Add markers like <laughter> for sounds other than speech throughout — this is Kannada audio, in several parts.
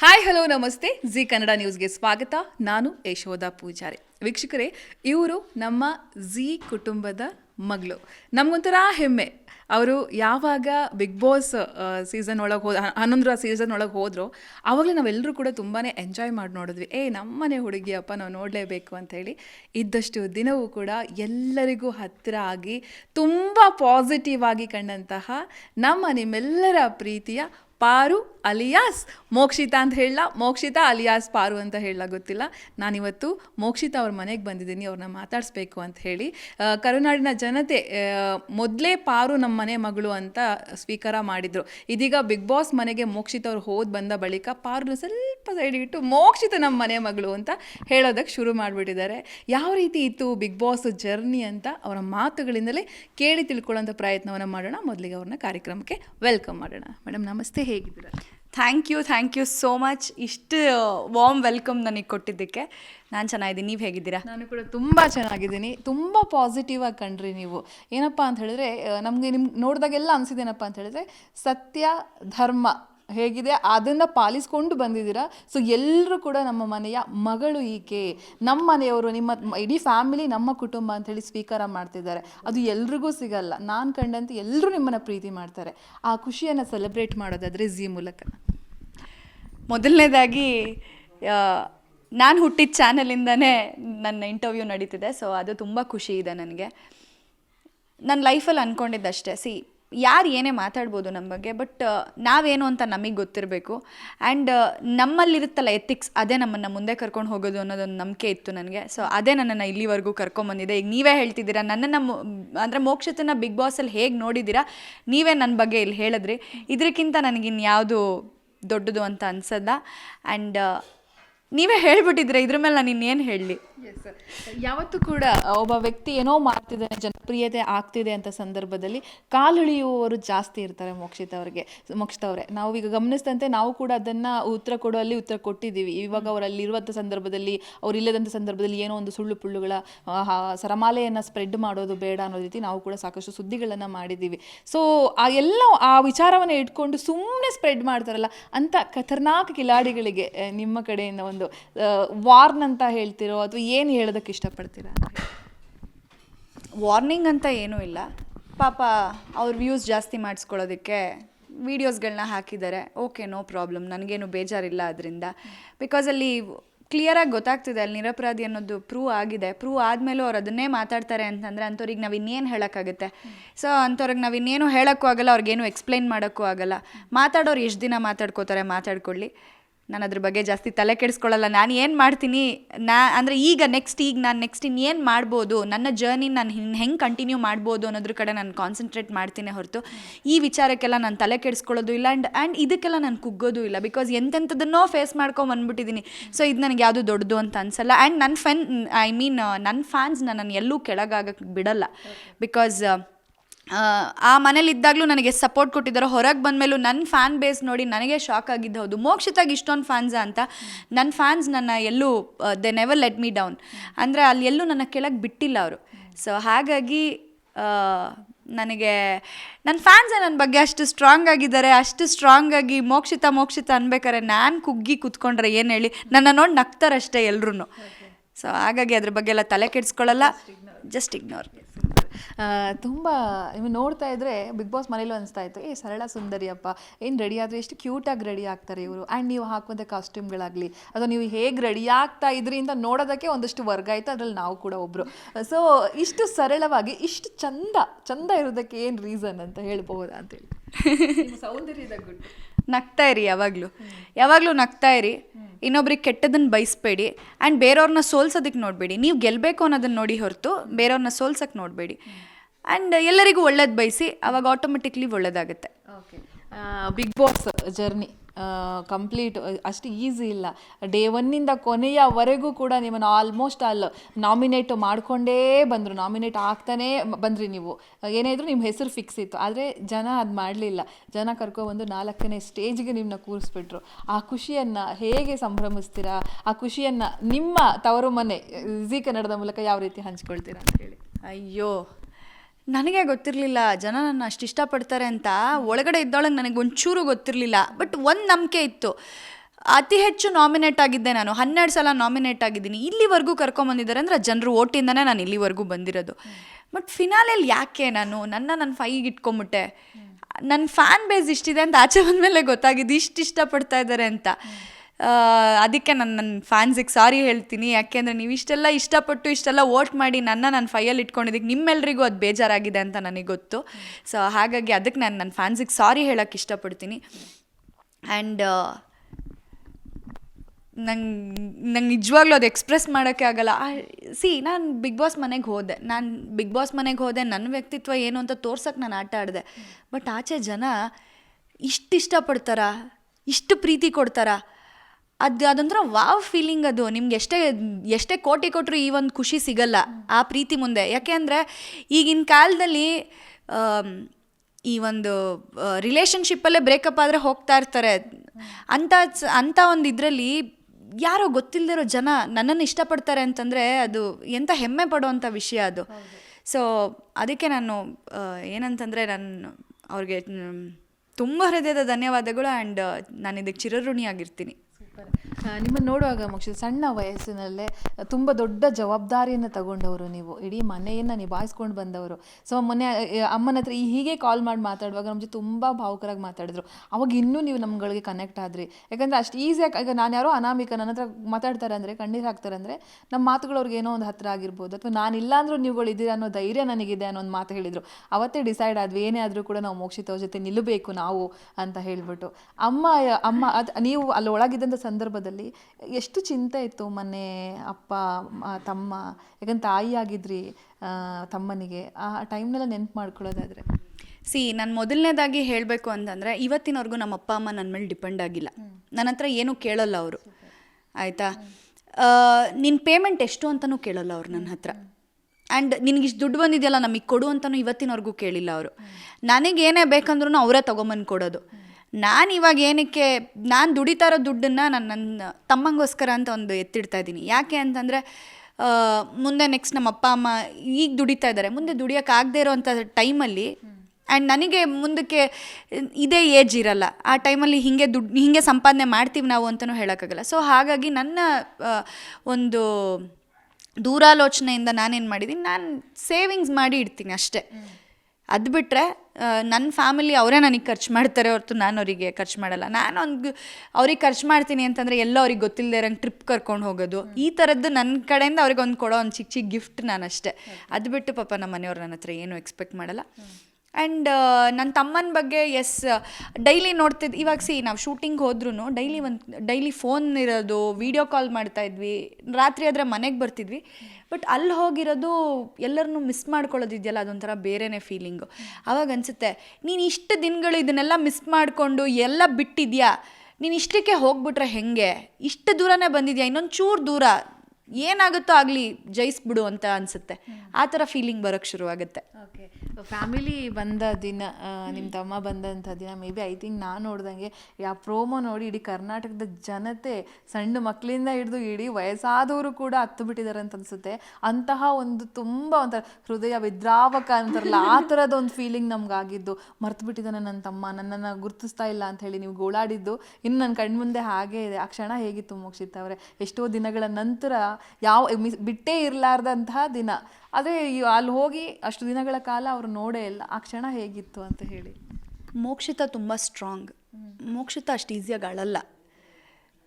ಹಾಯ್ ಹಲೋ ನಮಸ್ತೆ. ಜಿ ಕನ್ನಡ ನ್ಯೂಸ್ಗೆ ಸ್ವಾಗತ. ನಾನು ಯಶೋಧ ಪೂಜಾರಿ. ವೀಕ್ಷಕರೇ, ಇವರು ನಮ್ಮ ಜಿ ಕುಟುಂಬದ ಮಗಳು. ನಮಗೊಂಥರ ಹೆಮ್ಮೆ. ಅವರು ಯಾವಾಗ ಬಿಗ್ ಬಾಸ್ ಸೀಸನ್ ಒಳಗೆ ಹೋದ ಹನ್ನೊಂದರ ಸೀಸನ್ ಒಳಗೆ ಹೋದ್ರು ಆವಾಗಲೇ ನಾವೆಲ್ಲರೂ ಕೂಡ ತುಂಬಾ ಎಂಜಾಯ್ ಮಾಡಿ ನೋಡಿದ್ವಿ. ಏ, ನಮ್ಮನೆ ಹುಡುಗಿಯಪ್ಪ, ನಾವು ನೋಡಲೇಬೇಕು ಅಂಥೇಳಿ ಇದ್ದಷ್ಟು ದಿನವೂ ಕೂಡ ಎಲ್ಲರಿಗೂ ಹತ್ತಿರ ಆಗಿ, ತುಂಬ ಪಾಸಿಟಿವ್ ಆಗಿ ಕಂಡಂತಹ ನಮ್ಮ ನಿಮ್ಮೆಲ್ಲರ ಪ್ರೀತಿಯ ಪಾರು ಅಲಿಯಾಸ್ ಮೋಕ್ಷಿತಾ ಅಂತ ಹೇಳಲ್ಲ ಮೋಕ್ಷಿತಾ, ಅಲಿಯಾಸ್ ಪಾರು ಅಂತ ಹೇಳಲ್ಲ ಗೊತ್ತಿಲ್ಲ. ನಾನಿವತ್ತು ಮೋಕ್ಷಿತಾ ಅವ್ರ ಮನೆಗೆ ಬಂದಿದ್ದೀನಿ ಅವ್ರನ್ನ ಮಾತಾಡಿಸ್ಬೇಕು ಅಂತ ಹೇಳಿ. ಕರುನಾಡಿನ ಜನತೆ ಮೊದಲೇ ಪಾರು ನಮ್ಮ ಮನೆ ಮಗಳು ಅಂತ ಸ್ವೀಕಾರ ಮಾಡಿದರು. ಇದೀಗ ಬಿಗ್ ಬಾಸ್ ಮನೆಗೆ ಮೋಕ್ಷಿತ ಅವ್ರು ಹೋದ್ ಬಂದ ಬಳಿಕ ಪಾರುನ ಸ್ವಲ್ಪ ಸೈಡ್ ಇಟ್ಟು ಮೋಕ್ಷಿತ ನಮ್ಮ ಮನೆ ಮಗಳು ಅಂತ ಹೇಳೋದಕ್ಕೆ ಶುರು ಮಾಡಿಬಿಟ್ಟಿದ್ದಾರೆ. ಯಾವ ರೀತಿ ಇತ್ತು ಬಿಗ್ ಬಾಸ್ ಜರ್ನಿ ಅಂತ ಅವರ ಮಾತುಗಳಿಂದಲೇ ಕೇಳಿ ತಿಳ್ಕೊಳ್ಳೋಂಥ ಪ್ರಯತ್ನವನ್ನು ಮಾಡೋಣ. ಮೊದಲಿಗೆ ಅವ್ರನ್ನ ಕಾರ್ಯಕ್ರಮಕ್ಕೆ ವೆಲ್ಕಮ್ ಮಾಡೋಣ. ಮೇಡಮ್, ನಮಸ್ತೆ, ಹೇಗಿದ್ದೀರಾ? Thank you thank you so much ಇಷ್ಟು ವಾಮ್ ವೆಲ್ಕಮ್ ನನಗೆ ಕೊಟ್ಟಿದ್ದಕ್ಕೆ. ನಾನು ಚೆನ್ನಾಗಿದ್ದೀನಿ, ನೀವು ಹೇಗಿದ್ದೀರಾ? ನಾನು ಕೂಡ ತುಂಬ ಚೆನ್ನಾಗಿದ್ದೀನಿ. ತುಂಬ ಪಾಸಿಟಿವ್ ಆಗಿ ಕಂಡ್ರಿ ನೀವು. ಏನಪ್ಪ ಅಂತ ಹೇಳಿದ್ರೆ ನಮಗೆ ನಿಮ್ಗೆ ನೋಡಿದಾಗೆಲ್ಲ ಅನಿಸಿದೇನಪ್ಪ ಅಂತ ಹೇಳಿದ್ರೆ, ಸತ್ಯ, ಧರ್ಮ. ಹೇಗಿದೆ? ಅದನ್ನು ಪಾಲಿಸ್ಕೊಂಡು ಬಂದಿದ್ದೀರಾ? ಸೊ ಎಲ್ಲರೂ ಕೂಡ ನಮ್ಮ ಮನೆಯ ಮಗಳು ಈಕೆ. ನಮ್ಮ ಮನೆಯವರು, ನಿಮ್ಮ ಇಡೀ ಫ್ಯಾಮಿಲಿ ನಮ್ಮ ಕುಟುಂಬ ಅಂತ ಹೇಳಿ ಸ್ವೀಕಾರ ಮಾಡ್ತಿದ್ದಾರೆ. ಅದು ಎಲ್ರಿಗೂ ಸಿಗಲ್ಲ. ನಾನು ಕಂಡಂತೆ ಎಲ್ಲರೂ ನಿಮ್ಮನ್ನು ಪ್ರೀತಿ ಮಾಡ್ತಾರೆ. ಆ ಖುಷಿಯನ್ನು ಸೆಲೆಬ್ರೇಟ್ ಮಾಡೋದಾದರೆ ಝೀ ಮೂಲಕ. ಮೊದಲನೇದಾಗಿ ನಾನು ಹುಟ್ಟಿದ ಚಾನಲಿಂದನೇ ನನ್ನ ಇಂಟರ್ವ್ಯೂ ನಡೀತಿದೆ. ಸೊ ಅದು ತುಂಬ ಖುಷಿ ಇದೆ ನನಗೆ. ನನ್ನ ಲೈಫಲ್ಲಿ ಅಂದ್ಕೊಂಡಿದ್ದಷ್ಟೇ ಸಿ ಯಾರು ಏನೇ ಮಾತಾಡ್ಬೋದು ನಮ್ಮ ಬಗ್ಗೆ ಬಟ್ ನಾವೇನು ಅಂತ ನಮಗೆ ಗೊತ್ತಿರಬೇಕು. ಆ್ಯಂಡ್ ನಮ್ಮಲ್ಲಿರುತ್ತಲ್ಲ ಎಥಿಕ್ಸ್ ಅದೇ ನಮ್ಮನ್ನು ಮುಂದೆ ಕರ್ಕೊಂಡು ಹೋಗೋದು ಅನ್ನೋದೊಂದು ನಂಬಿಕೆ ಇತ್ತು ನನಗೆ. ಸೊ ಅದೇ ನನ್ನನ್ನು ಇಲ್ಲಿವರೆಗೂ ಕರ್ಕೊಂಬಂದಿದೆ. ಈಗ ನೀವೇ ಹೇಳ್ತಿದ್ದೀರಾ, ನನ್ನನ್ನು ಅಂದರೆ ಮೋಕ್ಷತನ ಬಿಗ್ ಬಾಸಲ್ಲಿ ಹೇಗೆ ನೋಡಿದ್ದೀರಾ, ನೀವೇ ನನ್ನ ಬಗ್ಗೆ ಇಲ್ಲಿ ಹೇಳಿದ್ರಿ. ಇದಕ್ಕಿಂತ ನನಗಿನ್ಯಾವುದು ದೊಡ್ಡದು ಅಂತ ಅನ್ಸಲ್ಲ. ಆ್ಯಂಡ್ ನೀವೇ ಹೇಳ್ಬಿಟ್ಟಿದ್ರೆ ಇದ್ರ ಮೇಲೆ ನಾನು ಇನ್ನೇನು ಹೇಳಲಿ? ಯಾವತ್ತೂ ಕೂಡ ಒಬ್ಬ ವ್ಯಕ್ತಿ ಏನೋ ಮಾಡ್ತಿದ್ದಾನೆ ಜನಪ್ರಿಯತೆ ಆಗ್ತಿದೆ ಅಂತ ಸಂದರ್ಭದಲ್ಲಿ ಕಾಲುಳಿಯುವವರು ಜಾಸ್ತಿ ಇರ್ತಾರೆ ಮೋಕ್ಷಿತ ಅವರಿಗೆ. ಮೋಕ್ಷಿತ ಅವರೇ ನಾವು ಈಗ ಗಮನಿಸಿದಂತೆ ನಾವು ಕೂಡ ಅದನ್ನ ಉತ್ತರ ಕೊಡುವಲ್ಲಿ ಉತ್ತರ ಕೊಟ್ಟಿದ್ದೀವಿ. ಇವಾಗ ಅವರಲ್ಲಿ ಇರುವಂಥ ಸಂದರ್ಭದಲ್ಲಿ ಅವ್ರು ಇಲ್ಲದಂಥ ಸಂದರ್ಭದಲ್ಲಿ ಏನೋ ಒಂದು ಸುಳ್ಳು ಪುಳ್ಳುಗಳ ಸರಮಾಲೆಯನ್ನು ಸ್ಪ್ರೆಡ್ ಮಾಡೋದು ಬೇಡ ಅನ್ನೋ ರೀತಿ ನಾವು ಕೂಡ ಸಾಕಷ್ಟು ಸುದ್ದಿಗಳನ್ನು ಮಾಡಿದ್ದೀವಿ. ಸೊ ಆ ಎಲ್ಲ ಆ ವಿಚಾರವನ್ನು ಇಟ್ಕೊಂಡು ಸುಮ್ಮನೆ ಸ್ಪ್ರೆಡ್ ಮಾಡ್ತಾರಲ್ಲ ಅಂತ ಖತರ್ನಾಕ್ ಕಿಲಾಡಿಗಳಿಗೆ ನಿಮ್ಮ ಕಡೆಯಿಂದ ಒಂದು ವಾರ್ನ್ ಅಂತ ಹೇಳ್ತಿರೋ ಅಥವಾ ಏನು ಹೇಳೋದಕ್ಕೆ ಇಷ್ಟಪಡ್ತೀರಾ? ವಾರ್ನಿಂಗ್ ಅಂತ ಏನೂ ಇಲ್ಲ. ಪಾಪ ಅವ್ರ ವ್ಯೂಸ್ ಜಾಸ್ತಿ ಮಾಡಿಸ್ಕೊಳ್ಳೋದಕ್ಕೆ ವೀಡಿಯೋಸ್ಗಳನ್ನ ಹಾಕಿದ್ದಾರೆ. ಓಕೆ ನೋ ಪ್ರಾಬ್ಲಮ್ ನನಗೇನು ಬೇಜಾರಿಲ್ಲ ಅದರಿಂದ. ಬಿಕಾಸ್ ಅಲ್ಲಿ ಕ್ಲಿಯರಾಗಿ ಗೊತ್ತಾಗ್ತಿದೆ, ಅಲ್ಲಿ ನಿರಪರಾಧಿ ಅನ್ನೋದು ಪ್ರೂವ್ ಆಗಿದೆ. ಪ್ರೂವ್ ಆದಮೇಲೂ ಅವ್ರು ಅದನ್ನೇ ಮಾತಾಡ್ತಾರೆ ಅಂತಂದರೆ ಅಂಥವ್ರಿಗೆ ನಾವು ಇನ್ನೇನು ಹೇಳೋಕ್ಕಾಗುತ್ತೆ? ಸೊ ಅಂಥವ್ರಿಗೆ ನಾವು ಇನ್ನೇನು ಹೇಳೋಕ್ಕೂ ಆಗಲ್ಲ, ಅವ್ರಿಗೇನು ಎಕ್ಸ್ಪ್ಲೈನ್ ಮಾಡೋಕ್ಕೂ ಆಗಲ್ಲ. ಮಾತಾಡೋರು ಎಷ್ಟು ದಿನ ಮಾತಾಡ್ಕೋತಾರೆ ಮಾತಾಡ್ಕೊಳ್ಳಿ. ನಾನು ಅದ್ರ ಬಗ್ಗೆ ಜಾಸ್ತಿ ತಲೆ ಕೆಡಿಸ್ಕೊಳ್ಳಲ್ಲ. ನಾನು ಏನು ಮಾಡ್ತೀನಿ? ನಾ ಅಂದರೆ ಈಗ ನೆಕ್ಸ್ಟ್ ಈಗ ನಾನು ನೆಕ್ಸ್ಟ್ ಇನ್ನೇನು ಮಾಡ್ಬೋದು? ನನ್ನ ಜರ್ನಿ ನಾನು ಹಿಂಗೆ ಹೆಂಗೆ ಕಂಟಿನ್ಯೂ ಮಾಡ್ಬೋದು ಅನ್ನೋದ್ರ ಕಡೆ ನಾನು ಕಾನ್ಸಂಟ್ರೇಟ್ ಮಾಡ್ತೀನಿ ಹೊರತು. ಈ ವಿಚಾರಕ್ಕೆಲ್ಲ ನಾನು ತಲೆ ಕೆಡಿಸ್ಕೊಳ್ಳೋದು ಇಲ್ಲ ಆ್ಯಂಡ್ ಆ್ಯಂಡ್ ಇದಕ್ಕೆಲ್ಲ ನಾನು ಕುಗ್ಗೋದು ಇಲ್ಲ ಬಿಕಾಸ್ ಎಂತೆಂಥದನ್ನೋ ಫೇಸ್ ಮಾಡ್ಕೊಂಡು ಬಂದ್ಬಿಟ್ಟಿದ್ದೀನಿ ಸೊ ಇದು ನನಗೆ ಯಾವುದು ದೊಡ್ಡದು ಅಂತ ಅನ್ಸಲ್ಲ. ಆ್ಯಂಡ್ ನನ್ನ ಫೆನ್ ಐ ಮೀನ್ ನನ್ನ ಫ್ಯಾನ್ಸ್ ನಾನು ಎಲ್ಲೂ ಕೆಳಗಾಗಕ್ಕೆ ಬಿಡಲ್ಲ. ಬಿಕಾಸ್ ಆ ಮನೇಲಿ ಇದ್ದಾಗಲೂ ನನಗೆ ಸಪೋರ್ಟ್ ಕೊಟ್ಟಿದ್ದಾರೆ. ಹೊರಗೆ ಬಂದಮೇಲೂ ನನ್ನ ಫ್ಯಾನ್ ಬೇಸ್ ನೋಡಿ ನನಗೆ ಶಾಕ್ ಆಗಿದ್ದು ಹೌದು. ಮೋಕ್ಷಿತಾಗಿ ಇಷ್ಟೊಂದು ಫ್ಯಾನ್ಸ ಅಂತ ನನ್ನ ಫ್ಯಾನ್ಸ್ ನನ್ನ ಎಲ್ಲೂ they never let me down ಅಂದರೆ ಅಲ್ಲಿ ಎಲ್ಲೂ ನನ್ನ ಕೆಳಗೆ ಬಿಟ್ಟಿಲ್ಲ ಅವರು. ಸೊ ಹಾಗಾಗಿ ನನಗೆ ನನ್ನ ಫ್ಯಾನ್ಸೇ ನನ್ನ ಬಗ್ಗೆ ಅಷ್ಟು ಸ್ಟ್ರಾಂಗ್ ಆಗಿದ್ದಾರೆ, ಅಷ್ಟು ಸ್ಟ್ರಾಂಗ್ ಆಗಿ ಮೋಕ್ಷಿತ ಮೋಕ್ಷಿತ ಅನ್ಬೇಕಾರೆ ನಾನು ಕುಗ್ಗಿ ಕುತ್ಕೊಂಡ್ರೆ ಏನು ಹೇಳಿ? ನನ್ನ ನೋಡಿ ನಗ್ತಾರಷ್ಟೇ ಎಲ್ರೂ ಸೊ ಹಾಗಾಗಿ ಅದ್ರ ಬಗ್ಗೆ ಎಲ್ಲ ತಲೆ ಕೆಡಿಸ್ಕೊಳ್ಳಲ್ಲ ಜಸ್ಟ್ ಇಗ್ನೋರ್ ತುಂಬ ನೀವು ನೋಡ್ತಾ ಇದ್ರೆ ಬಿಗ್ ಬಾಸ್ ಮನೇಲೂ ಅನಿಸ್ತಾ ಇತ್ತು, ಏ, ಸರಳ ಸುಂದರಿಯಪ್ಪ, ಏನು ರೆಡಿ ಆದರೆ ಎಷ್ಟು ಕ್ಯೂಟಾಗಿ ರೆಡಿ ಆಗ್ತಾರೆ ಇವರು. ಆ್ಯಂಡ್ ನೀವು ಹಾಕುವಂಥ ಕಾಸ್ಟ್ಯೂಮ್ಗಳಾಗಲಿ ಅಥವಾ ನೀವು ಹೇಗೆ ರೆಡಿ ಆಗ್ತಾ ಇದ್ರಿ ಅಂತ ನೋಡೋದಕ್ಕೆ ಒಂದಷ್ಟು ವರ್ಗ ಆಯಿತು, ಅದರಲ್ಲಿ ನಾವು ಕೂಡ ಒಬ್ಬರು ಸೊ ಇಷ್ಟು ಸರಳವಾಗಿ, ಇಷ್ಟು ಚಂದ ಚಂದ ಇರೋದಕ್ಕೆ ಏನು ರೀಸನ್ ಅಂತ ಹೇಳ್ಬಹುದಾ ಅಂತೇಳಿ ನಗ್ತಾ ಇರಿ ಯಾವಾಗಲೂ. ಯಾವಾಗಲೂ ನಗ್ತಾ ಇರಿ. ಇನ್ನೊಬ್ರಿಗೆ ಕೆಟ್ಟದನ್ನು ಬಯಸ್ಬೇಡಿ ಆ್ಯಂಡ್ ಬೇರೆಯವ್ರನ್ನ ಸೋಲ್ಸೋದಕ್ಕೆ ನೋಡಬೇಡಿ. ನೀವು ಗೆಲ್ಲಬೇಕು ಅನ್ನೋದನ್ನ ನೋಡಿ ಹೊರತು ಬೇರೆಯವ್ರನ್ನ ಸೋಲ್ಸೋಕ್ಕೆ ನೋಡಬೇಡಿ. ಆ್ಯಂಡ್ ಎಲ್ಲರಿಗೂ ಒಳ್ಳೇದು ಬಯಸಿ ಅವಾಗ ಆಟೋಮೆಟಿಕ್ಲಿ ಒಳ್ಳೇದಾಗುತ್ತೆ. Okay Bigg Boss journey complete ಅಷ್ಟು ಈಸಿ ಇಲ್ಲ. ಡೇ ಒನ್ನಿಂದ ಕೊನೆಯವರೆಗೂ ಕೂಡ ನಿಮ್ಮನ್ನು ಆಲ್ಮೋಸ್ಟ್ ಆಲ್ ನಾಮಿನೇಟ್ ಮಾಡಿಕೊಂಡೇ ಬಂದರು. ನಾಮಿನೇಟ್ ಆಗ್ತಾನೇ ಬಂದ್ರಿ ನೀವು. ಏನೇ ಇದ್ರೂ ನಿಮ್ಮ ಹೆಸರು ಫಿಕ್ಸ್ ಇತ್ತು. ಆದರೆ ಜನ ಅದು ಮಾಡಲಿಲ್ಲ. ಜನ ಕರ್ಕೊಬಂದು ನಾಲ್ಕನೇ ಸ್ಟೇಜ್ಗೆ ನಿಮ್ಮನ್ನ ಕೂರಿಸ್ಬಿಟ್ರು. ಆ ಖುಷಿಯನ್ನು ಹೇಗೆ ಸಂಭ್ರಮಿಸ್ತೀರಾ? ಆ ಖುಷಿಯನ್ನು ನಿಮ್ಮ ತವರು ಮನೆ ಜಿ ಕನ್ನಡದ ಮೂಲಕ ಯಾವ ರೀತಿ ಹಂಚ್ಕೊಳ್ತೀರಾ ಅಂತ ಹೇಳಿ. ಅಯ್ಯೋ ನನಗೆ ಗೊತ್ತಿರಲಿಲ್ಲ, ಜನ ನನ್ನ ಅಷ್ಟು ಇಷ್ಟಪಡ್ತಾರೆ ಅಂತ. ಒಳಗಡೆ ಇದ್ದೊಳಗೆ ನನಗೆ ಒಂಚೂರು ಗೊತ್ತಿರಲಿಲ್ಲ ಬಟ್ ಒಂದು ನಂಬಿಕೆ ಇತ್ತು. ಅತಿ ಹೆಚ್ಚು ನಾಮಿನೇಟ್ ಆಗಿದ್ದೆ ನಾನು, ಹನ್ನೆರಡು ಸಲ ನಾಮಿನೇಟ್ ಆಗಿದ್ದೀನಿ. ಇಲ್ಲಿವರೆಗೂ ಕರ್ಕೊಂಬಂದಿದ್ದಾರೆ ಅಂದರೆ ಜನರು ಓಟಿಂದನೇ ನಾನು ಇಲ್ಲಿವರೆಗೂ ಬಂದಿರೋದು. ಬಟ್ ಫಿನಾಲೆಲ್ಲಿ ಯಾಕೆ ನಾನು? ನನ್ನ ನನ್ನ ಫೈಗೆ ಇಟ್ಕೊಂಬಿಟ್ಟೆ. ನನ್ನ ಫ್ಯಾನ್ ಬೇಸ್ ಇಷ್ಟಿದೆ ಅಂತ ಆಚೆ ಬಂದಮೇಲೆ ಗೊತ್ತಾಗಿದ್ದು ಇಷ್ಟು ಇಷ್ಟಪಡ್ತಾ ಇದ್ದಾರೆ ಅಂತ. ಅದಕ್ಕೆ ನಾನು ನನ್ನ ಫ್ಯಾನ್ಸಿಗೆ ಸಾರಿ ಹೇಳ್ತೀನಿ. ಯಾಕೆಂದರೆ ನೀವು ಇಷ್ಟೆಲ್ಲ ಇಷ್ಟಪಟ್ಟು ಇಷ್ಟೆಲ್ಲ ವೋಟ್ ಮಾಡಿ ನನ್ನ ನನ್ನ ಫೈಯಲ್ಲಿ ಇಟ್ಕೊಂಡಿದ್ದಕ್ಕೆ ನಿಮ್ಮೆಲ್ಲರಿಗೂ ಅದು ಬೇಜಾರಾಗಿದೆ ಅಂತ ನನಗೆ ಗೊತ್ತು. ಸೊ ಹಾಗಾಗಿ ಅದಕ್ಕೆ ನಾನು ನನ್ನ ಫ್ಯಾನ್ಸಿಗೆ ಸಾರಿ ಹೇಳೋಕ್ಕೆ ಇಷ್ಟಪಡ್ತೀನಿ. ಆ್ಯಂಡ್ ನಂಗೆ ನಂಗೆ ನಿಜವಾಗ್ಲೂ ಅದು ಎಕ್ಸ್ಪ್ರೆಸ್ ಮಾಡೋಕ್ಕೆ ಆಗಲ್ಲ. ಸಿ ನಾನು ಬಿಗ್ ಬಾಸ್ ಮನೆಗೆ ಹೋದೆ. ನಾನು ಬಿಗ್ ಬಾಸ್ ಮನೆಗೆ ಹೋದೆ. ನನ್ನ ವ್ಯಕ್ತಿತ್ವ ಏನು ಅಂತ ತೋರ್ಸೋಕ್ಕೆ ನಾನು ಆಟ ಆಡಿದೆ. ಬಟ್ ಆಚೆ ಜನ ಇಷ್ಟು ಇಷ್ಟಪಡ್ತಾರ, ಇಷ್ಟು ಪ್ರೀತಿ ಕೊಡ್ತಾರ. ಅದು ಅದೊಂಥರ ವಾವ್ ಫೀಲಿಂಗ್ ಅದು. ನಿಮ್ಗೆ ಎಷ್ಟೇ ಎಷ್ಟೇ ಕೋಟಿ ಕೊಟ್ಟರು ಈ ಒಂದು ಖುಷಿ ಸಿಗಲ್ಲ ಆ ಪ್ರೀತಿ ಮುಂದೆ. ಯಾಕೆ ಅಂದರೆ ಈಗಿನ ಕಾಲದಲ್ಲಿ ಈ ಒಂದು ರಿಲೇಷನ್ಶಿಪ್ಪಲ್ಲೇ ಬ್ರೇಕಪ್ ಆದರೆ ಹೋಗ್ತಾ ಇರ್ತಾರೆ. ಅಂಥ ಅಂಥ ಒಂದು ಇದರಲ್ಲಿ ಯಾರೋ ಗೊತ್ತಿಲ್ಲದಿರೋ ಜನ ನನ್ನನ್ನು ಇಷ್ಟಪಡ್ತಾರೆ ಅಂತಂದರೆ ಅದು ಎಂಥ ಹೆಮ್ಮೆ ಪಡುವಂಥ ವಿಷಯ ಅದು. ಸೊ ಅದಕ್ಕೆ ನಾನು ಏನಂತಂದರೆ ನಾನು ಅವ್ರಿಗೆ ತುಂಬ ಹೃದಯದ ಧನ್ಯವಾದಗಳು. ಆ್ಯಂಡ್ ನಾನು ಇದಕ್ಕೆ ಚಿರಋಣಿಯಾಗಿರ್ತೀನಿ. ನಿಮ್ಮನ್ನು ನೋಡುವಾಗ ಮೋಕ್ಷ ಸಣ್ಣ ವಯಸ್ಸಿನಲ್ಲೇ ತುಂಬ ದೊಡ್ಡ ಜವಾಬ್ದಾರಿಯನ್ನು ತಗೊಂಡವರು ನೀವು. ಇಡೀ ಮನೆಯನ್ನು ನಿಭಾಯಿಸ್ಕೊಂಡು ಬಂದವರು. ಸೊ ಮೊನ್ನೆ ಅಮ್ಮನ ಹತ್ರ ಈ ಹೀಗೆ ಕಾಲ್ ಮಾಡಿ ಮಾತಾಡುವಾಗ ನಮ್ಮ ಜೊತೆ ತುಂಬ ಭಾವುಕರಾಗಿ ಮಾತಾಡಿದ್ರು. ಅವಾಗ ಇನ್ನೂ ನೀವು ನಮ್ಗಳಿಗೆ ಕನೆಕ್ಟ್ ಆದ್ರಿ. ಯಾಕಂದರೆ ಅಷ್ಟು ಈಸಿಯಾಗಿ ಈಗ ನಾನು ಯಾರೋ ಅನಾಮಿಕ ನನ್ನ ಹತ್ರ ಮಾತಾಡ್ತಾರೆ ಅಂದರೆ, ಕಣ್ಣೀರು ಹಾಕ್ತಾರೆ ಅಂದರೆ ನಮ್ಮ ಮಾತುಗಳು ಏನೋ ಒಂದು ಹತ್ರ ಆಗಿರ್ಬೋದು. ಅಥವಾ ನಾನಿಲ್ಲ ಅಂದ್ರೂ ನೀವುಗಳು ಇದ್ದೀರಾ ಅನ್ನೋ ಧೈರ್ಯ ನನಗಿದೆ ಅನ್ನೋ ಒಂದು ಮಾತು ಹೇಳಿದರು. ಅವತ್ತೇ ಡಿಸೈಡ್ ಆದ್ವಿ, ಏನೇ ಆದರೂ ಕೂಡ ನಾವು ಮೋಕ್ಷಿತ ಜೊತೆ ನಿಲ್ಲಬೇಕು ನಾವು ಅಂತ ಹೇಳಿಬಿಟ್ಟು. ಅಮ್ಮ ಅಮ್ಮ, ಅದು, ನೀವು ಅಲ್ಲಿ ಒಳಗಿದ್ದಂಥ ಸಂದರ್ಭದಲ್ಲಿ ಎಷ್ಟು ಚಿಂತೆ ಇತ್ತು ಮನೆ ಅಪ್ಪ ತಮ್ಮ ಯಾಕಂದ್ರೆ ತಾಯಿ ಆಗಿದ್ರಿ ಆ, ತಮ್ಮನಿಗೆ. ಆ ಟೈಮ್ನೆಲ್ಲ ನೆನ್ಪು ಮಾಡ್ಕೊಳ್ಳೋದಾದ್ರೆ? ಸಿ ನಾನು ಮೊದಲನೇದಾಗಿ ಹೇಳಬೇಕು ಅಂತಂದರೆ ಇವತ್ತಿನವರೆಗೂ ನಮ್ಮ ಅಪ್ಪ ಅಮ್ಮ ನನ್ನ ಮೇಲೆ ಡಿಪೆಂಡ್ ಆಗಿಲ್ಲ. ನನ್ನ ಹತ್ರ ಏನೂ ಕೇಳಲ್ಲ ಅವರು. ಆಯಿತಾ? ನಿನ್ನ ಪೇಮೆಂಟ್ ಎಷ್ಟು ಅಂತಲೂ ಕೇಳಲ್ಲ ಅವರು ನನ್ನ ಹತ್ರ. ಆ್ಯಂಡ್ ನಿನಗೆ ಇಷ್ಟು ದುಡ್ಡು ಬಂದಿದೆಯಲ್ಲ ನಮಗೆ ಕೊಡು ಅಂತಲೂ ಇವತ್ತಿನವರೆಗೂ ಕೇಳಿಲ್ಲ ಅವರು. ನನಗೇನೇ ಏನೇ ಬೇಕಂದ್ರೂ ಅವರೇ ತೊಗೊಂಬಂದು ಕೊಡೋದು. ನಾನು ಇವಾಗ ಏನಕ್ಕೆ ನಾನು ದುಡಿತಾ ಇರೋ ದುಡ್ಡನ್ನು ನಾನು ನನ್ನ ತಮ್ಮಂಗೋಸ್ಕರ ಅಂತ ಒಂದು ಎತ್ತಿಡ್ತಾ ಇದ್ದೀನಿ. ಯಾಕೆ ಅಂತಂದರೆ ಮುಂದೆ ನೆಕ್ಸ್ಟ್ ನಮ್ಮ ಅಪ್ಪ ಅಮ್ಮ ಈಗ ದುಡಿತಾ ಇದ್ದಾರೆ. ಮುಂದೆ ದುಡಿಯೋಕ್ಕಾಗದೇ ಇರೋವಂಥ ಟೈಮಲ್ಲಿ ಆ್ಯಂಡ್ ನನಗೆ ಮುಂದಕ್ಕೆ ಇದೇ ಏಜ್ ಇರಲ್ಲ. ಆ ಟೈಮಲ್ಲಿ ಹೀಗೆ ದುಡ್ಡು ಹೀಗೆ ಸಂಪಾದನೆ ಮಾಡ್ತೀವಿ ನಾವು ಅಂತಲೂ ಹೇಳೋಕ್ಕಾಗಲ್ಲ. ಸೊ ಹಾಗಾಗಿ ನನ್ನ ಒಂದು ದೂರಾಲೋಚನೆಯಿಂದ ನಾನೇನು ಮಾಡಿದ್ದೀನಿ ನಾನು ಸೇವಿಂಗ್ಸ್ ಮಾಡಿ ಇಡ್ತೀನಿ ಅಷ್ಟೇ. ಅದು ಬಿಟ್ಟರೆ ನನ್ನ ಫ್ಯಾಮಿಲಿ ಅವರೇ ನನಗೆ ಖರ್ಚು ಮಾಡ್ತಾರೆ ಹೊರತು ನಾನು ಅವರಿಗೆ ಖರ್ಚು ಮಾಡಲ್ಲ. ನಾನು ಒಂದು ಅವ್ರಿಗೆ ಖರ್ಚು ಮಾಡ್ತೀನಿ ಅಂತಂದರೆ ಎಲ್ಲ ಅವ್ರಿಗೆ ಗೊತ್ತಿಲ್ಲದೆ ಇರೋಂಗೆ ಟ್ರಿಪ್ ಕರ್ಕೊಂಡು ಹೋಗೋದು. ಈ ಥರದ್ದು ನನ್ನ ಕಡೆಯಿಂದ ಅವ್ರಿಗೆ ಒಂದು ಕೊಡೋ ಒಂದು ಚಿಕ್ಕ ಚಿಕ್ಕ ಗಿಫ್ಟ್ ನಾನು ಅಷ್ಟೇ ಅದು ಬಿಟ್ಟು ಪಾಪ ನಮ್ಮ ಮನೆಯವ್ರು ನನ್ನ ಹತ್ರ ಏನೂ ಎಕ್ಸ್ಪೆಕ್ಟ್ ಮಾಡಲ್ಲ. ಆ್ಯಂಡ್ ನನ್ನ ತಮ್ಮನ ಬಗ್ಗೆ ಎಸ್ ಡೈಲಿ ನೋಡ್ತಿದ್ದು ಇವಾಗ ಸಿ ನಾವು ಶೂಟಿಂಗ್ ಹೋದ್ರೂ ಡೈಲಿ ಒಂದು ಡೈಲಿ ಫೋನ್ ಇರೋದು ವೀಡಿಯೋ ಕಾಲ್ ಮಾಡ್ತಾ ಇದ್ವಿ. ರಾತ್ರಿ ಆದರೆ ಮನೆಗೆ ಬರ್ತಿದ್ವಿ. ಬಟ್ ಅಲ್ಲಿ ಹೋಗಿರೋದು ಎಲ್ಲರನ್ನೂ ಮಿಸ್ ಮಾಡ್ಕೊಳ್ಳೋದಿದೆಯಲ್ಲ ಅದೊಂಥರ ಬೇರೆನೇ ಫೀಲಿಂಗು ಅವಾಗ ಅನಿಸುತ್ತೆ ನೀನು ಇಷ್ಟು ದಿನಗಳು ಇದನ್ನೆಲ್ಲ ಮಿಸ್ ಮಾಡಿಕೊಂಡು ಎಲ್ಲ ಬಿಟ್ಟಿದ್ಯಾ? ನೀನು ಇಷ್ಟಕ್ಕೆ ಹೋಗ್ಬಿಟ್ರೆ ಹೆಂಗೆ? ಇಷ್ಟು ದೂರನೇ ಬಂದಿದ್ಯಾ? ಇನ್ನೊಂದು ಚೂರು ದೂರ? ಏನಾಗುತ್ತೋ ಆಗಲಿ ಜಯಿಸ್ಬಿಡು ಅಂತ ಅನಿಸುತ್ತೆ. ಆ ಥರ ಫೀಲಿಂಗ್ ಬರೋಕ್ಕೆ ಶುರುವಾಗುತ್ತೆ. ಓಕೆ ಫ್ಯಾಮಿಲಿ ಬಂದ ದಿನ ನಿಮ್ಮ ತಮ್ಮ ಬಂದಂಥ ದಿನ ಮೇ ಬಿ ಐ ಥಿಂಕ್ ನಾನು ನೋಡ್ದಂಗೆ ಆ ಪ್ರೋಮೋ ನೋಡಿ ಇಡೀ ಕರ್ನಾಟಕದ ಜನತೆ ಸಣ್ಣ ಮಕ್ಕಳಿಂದ ಹಿಡಿದು ಇಡೀ ವಯಸ್ಸಾದವರು ಕೂಡ ಹತ್ತು ಬಿಟ್ಟಿದ್ದಾರೆ ಅಂತ ಅನ್ಸುತ್ತೆ. ಅಂತಹ ಒಂದು ತುಂಬ ಒಂಥರ ಹೃದಯ ವಿದ್ರಾವಕ ಅಂತಾರಲ್ಲ, ಆ ಥರದ ಒಂದು ಫೀಲಿಂಗ್ ನಮ್ಗಾಗಿದ್ದು. ಮರ್ತು ಬಿಟ್ಟಿದ್ದಾನೆ ನನ್ನ ತಮ್ಮ, ನನ್ನನ್ನು ಗುರುತಿಸ್ತಾ ಇಲ್ಲ ಅಂತ ಹೇಳಿ ನೀವು ಗೋಳಾಡಿದ್ದು. ಇನ್ನು ನನ್ನ ಕಣ್ಮುಂದೆ ಹಾಗೇ ಇದೆ. ಆ ಕ್ಷಣ ಹೇಗಿತ್ತು ಮೋಕ್ಷಿತ್ ಅವರೇ? ಎಷ್ಟೋ ದಿನಗಳ ನಂತರ ಯಾವ ಬಿಟ್ಟೇ ಇರಲಾರ್ದಂತಹ ದಿನ. ಆದರೆ ಅಲ್ಲಿ ಹೋಗಿ ಅಷ್ಟು ದಿನಗಳ ಕಾಲ ಅವರು ನೋಡೇ ಇಲ್ಲ. ಆ ಕ್ಷಣ ಹೇಗಿತ್ತು ಅಂತ ಹೇಳಿ. ಮೋಕ್ಷಿತ ತುಂಬ ಸ್ಟ್ರಾಂಗ್ ಮೋಕ್ಷಿತ ಅಷ್ಟು ಈಸಿಯಾಗಿ ಅಳಲ್ಲ.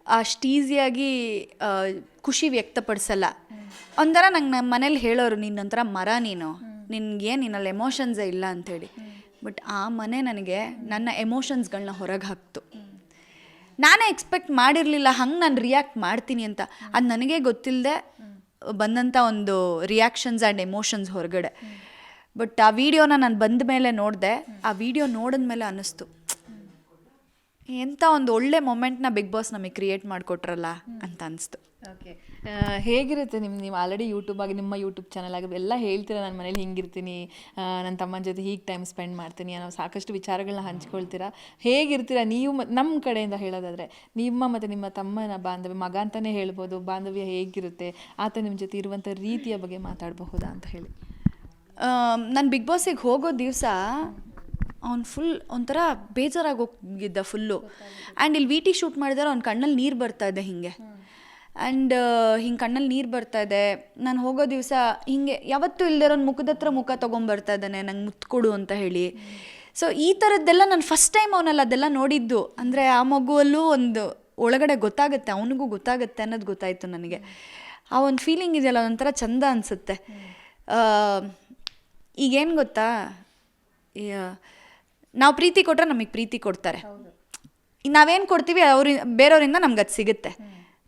ಅಷ್ಟು ಈಸಿಯಾಗಿ ಖುಷಿ ವ್ಯಕ್ತಪಡಿಸಲ್ಲ. ಒಂಥರ ನಂಗೆ ನಮ್ಮ ಮನೇಲಿ ಹೇಳೋರು ನಿನ್ನೊಂಥರ ಮರ ನೀನು. ನಿನಗೆ ನಿನ್ನಲ್ಲಿ ಎಮೋಷನ್ಸೇ ಇಲ್ಲ ಅಂಥೇಳಿ ಬಟ್ ಆ ಮನೆ ನನಗೆ ನನ್ನ ಎಮೋಷನ್ಸ್ಗಳನ್ನ ಹೊರಗೆ ಹಾಕ್ತು. ನಾನೇ ಎಕ್ಸ್ಪೆಕ್ಟ್ ಮಾಡಿರಲಿಲ್ಲ ಹಂಗೆ ನಾನು ರಿಯಾಕ್ಟ್ ಮಾಡ್ತೀನಿ ಅಂತ. ಅದು ನನಗೆ ಗೊತ್ತಿಲ್ಲದೆ ಬಂದಂಥ ಒಂದು ರಿಯಾಕ್ಷನ್ಸ್ ಆ್ಯಂಡ್ ಎಮೋಷನ್ಸ್ ಹೊರಗಡೆ. ಬಟ್ ಆ ವಿಡಿಯೋನ ನಾನು ಬಂದ ಮೇಲೆ ನೋಡಿದೆ, ಆ ವಿಡಿಯೋ ನೋಡಿದ್ಮೇಲೆ ಅನ್ನಿಸ್ತು. ಎಂಥ ಒಂದು ಒಳ್ಳೆ ಮೊಮೆಂಟ್ನ ಬಿಗ್ ಬಾಸ್ ನಮಗೆ ಕ್ರಿಯೇಟ್ ಮಾಡಿಕೊಟ್ರಲ್ಲ ಅಂತ ಅನಿಸ್ತು. ಓಕೆ ಹೇಗಿರುತ್ತೆ ನಿಮ್ಮ ನೀವು ಆಲ್ರೆಡಿ ಯೂಟ್ಯೂಬ್ ಆಗಿ ನಿಮ್ಮ ಯೂಟ್ಯೂಬ್ ಚಾನಲ್ ಆಗಿ ಎಲ್ಲ ಹೇಳ್ತೀರ? ನಾನು ಮನೇಲಿ ಹಿಂಗಿರ್ತೀನಿ ನನ್ನ ತಮ್ಮನ ಜೊತೆ ಹೀಗೆ ಟೈಮ್ ಸ್ಪೆಂಡ್ ಮಾಡ್ತೀನಿ ಅನ್ನೋ ಸಾಕಷ್ಟು ವಿಚಾರಗಳನ್ನ ಹಂಚ್ಕೊಳ್ತೀರಾ? ಹೇಗಿರ್ತೀರ? ನೀವು ನಮ್ಮ ಕಡೆಯಿಂದ ಹೇಳೋದಾದರೆ ನಿಮ್ಮ ಮತ್ತು ನಿಮ್ಮ ತಮ್ಮನ ಬಾಂಧವ್ಯ ಮಗ ಅಂತಲೇ ಹೇಳ್ಬೋದು ಬಾಂಧವ್ಯ ಹೇಗಿರುತ್ತೆ ಆತ ನಿಮ್ಮ ಜೊತೆ ಇರುವಂಥ ರೀತಿಯ ಬಗ್ಗೆ ಮಾತಾಡಬಹುದಾ ಅಂತ ಹೇಳಿ. ನಾನು ಬಿಗ್ ಬಾಸಿಗೆ ಹೋಗೋ ದಿವಸ ಅವ್ನು ಫುಲ್ ಒಂಥರ ಬೇಜಾರಾಗಿ ಹೋಗಿದ್ದ ಫುಲ್ಲು ಆ್ಯಂಡ್ ಇಲ್ಲಿ ವಿ ಟಿ ಶೂಟ್ ಮಾಡಿದಾರೆ, ಅವ್ನ ಕಣ್ಣಲ್ಲಿ ನೀರು ಬರ್ತಾ ಇದೆ ಹಿಂಗೆ. ಆ್ಯಂಡ್ ಹಿಂಗೆ ಕಣ್ಣಲ್ಲಿ ನೀರು ಬರ್ತಾ ಇದೆ. ನಾನು ಹೋಗೋ ದಿವಸ ಹಿಂಗೆ, ಯಾವತ್ತೂ ಇಲ್ದಿರೋ ಮುಖದ ಹತ್ರ ಮುಖ ತೊಗೊಂಬರ್ತಾ ಇದ್ದಾನೆ, ನಂಗೆ ಮುತ್ಕೊಡು ಅಂತ ಹೇಳಿ. ಸೊ ಈ ಥರದ್ದೆಲ್ಲ ನಾನು ಫಸ್ಟ್ ಟೈಮ್ ಅವನಲ್ಲಿ ಅದೆಲ್ಲ ನೋಡಿದ್ದು. ಅಂದರೆ ಆ ಮಗುವಲ್ಲೂ ಒಂದು ಒಳಗಡೆ ಗೊತ್ತಾಗುತ್ತೆ, ಅವನಿಗೂ ಗೊತ್ತಾಗುತ್ತೆ ಅನ್ನೋದು ಗೊತ್ತಾಯಿತು ನನಗೆ. ಆ ಒಂದು ಫೀಲಿಂಗ್ ಇದೆಯಲ್ಲ, ಒಂಥರ ಚಂದ ಅನಿಸುತ್ತೆ. ಈಗೇನು ಗೊತ್ತಾ? ನಾವು ಪ್ರೀತಿ ಕೊಟ್ರೆ ನಮಗೆ ಪ್ರೀತಿ ಕೊಡ್ತಾರೆ. ನಾವೇನು ಕೊಡ್ತೀವಿ ಅವ್ರ ಬೇರೆಯವರಿಂದ ನಮ್ಗೆ ಅದು ಸಿಗುತ್ತೆ.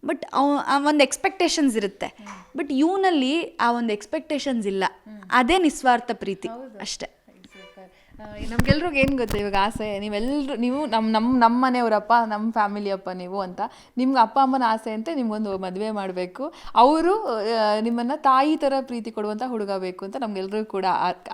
ಬಟ್ ಅವ ಆ ಒಂದು ಎಕ್ಸ್ಪೆಕ್ಟೇಷನ್ಸ್ ಇರುತ್ತೆ. ಬಟ್ ಇವನಲ್ಲಿ ಆ ಒಂದು ಎಕ್ಸ್ಪೆಕ್ಟೇಷನ್ಸ್ ಇಲ್ಲ. ಅದೇ ನಿಸ್ವಾರ್ಥ ಪ್ರೀತಿ ಅಷ್ಟೇ. ನಮ್ಗೆಲ್ರಿಗೂ ಏನು ಗೊತ್ತು ಇವಾಗ ಆಸೆ? ನೀವೆಲ್ಲರೂ ನೀವು ನಮ್ಮ ನಮ್ಮ ನಮ್ಮ ಮನೆಯವರಪ್ಪ ನಮ್ಮ ಫ್ಯಾಮಿಲಿಯಪ್ಪ ನೀವು ಅಂತ ನಿಮ್ಗೆ ಅಪ್ಪ, ಅಮ್ಮನ ಆಸೆ ಅಂತ ನಿಮ್ಗೊಂದು ಮದುವೆ ಮಾಡಬೇಕು. ಅವರು ನಿಮ್ಮನ್ನು ತಾಯಿ ಥರ ಪ್ರೀತಿ ಕೊಡುವಂಥ ಹುಡುಗ ಬೇಕು ಅಂತ ನಮ್ಗೆಲ್ರಿಗೂ ಕೂಡ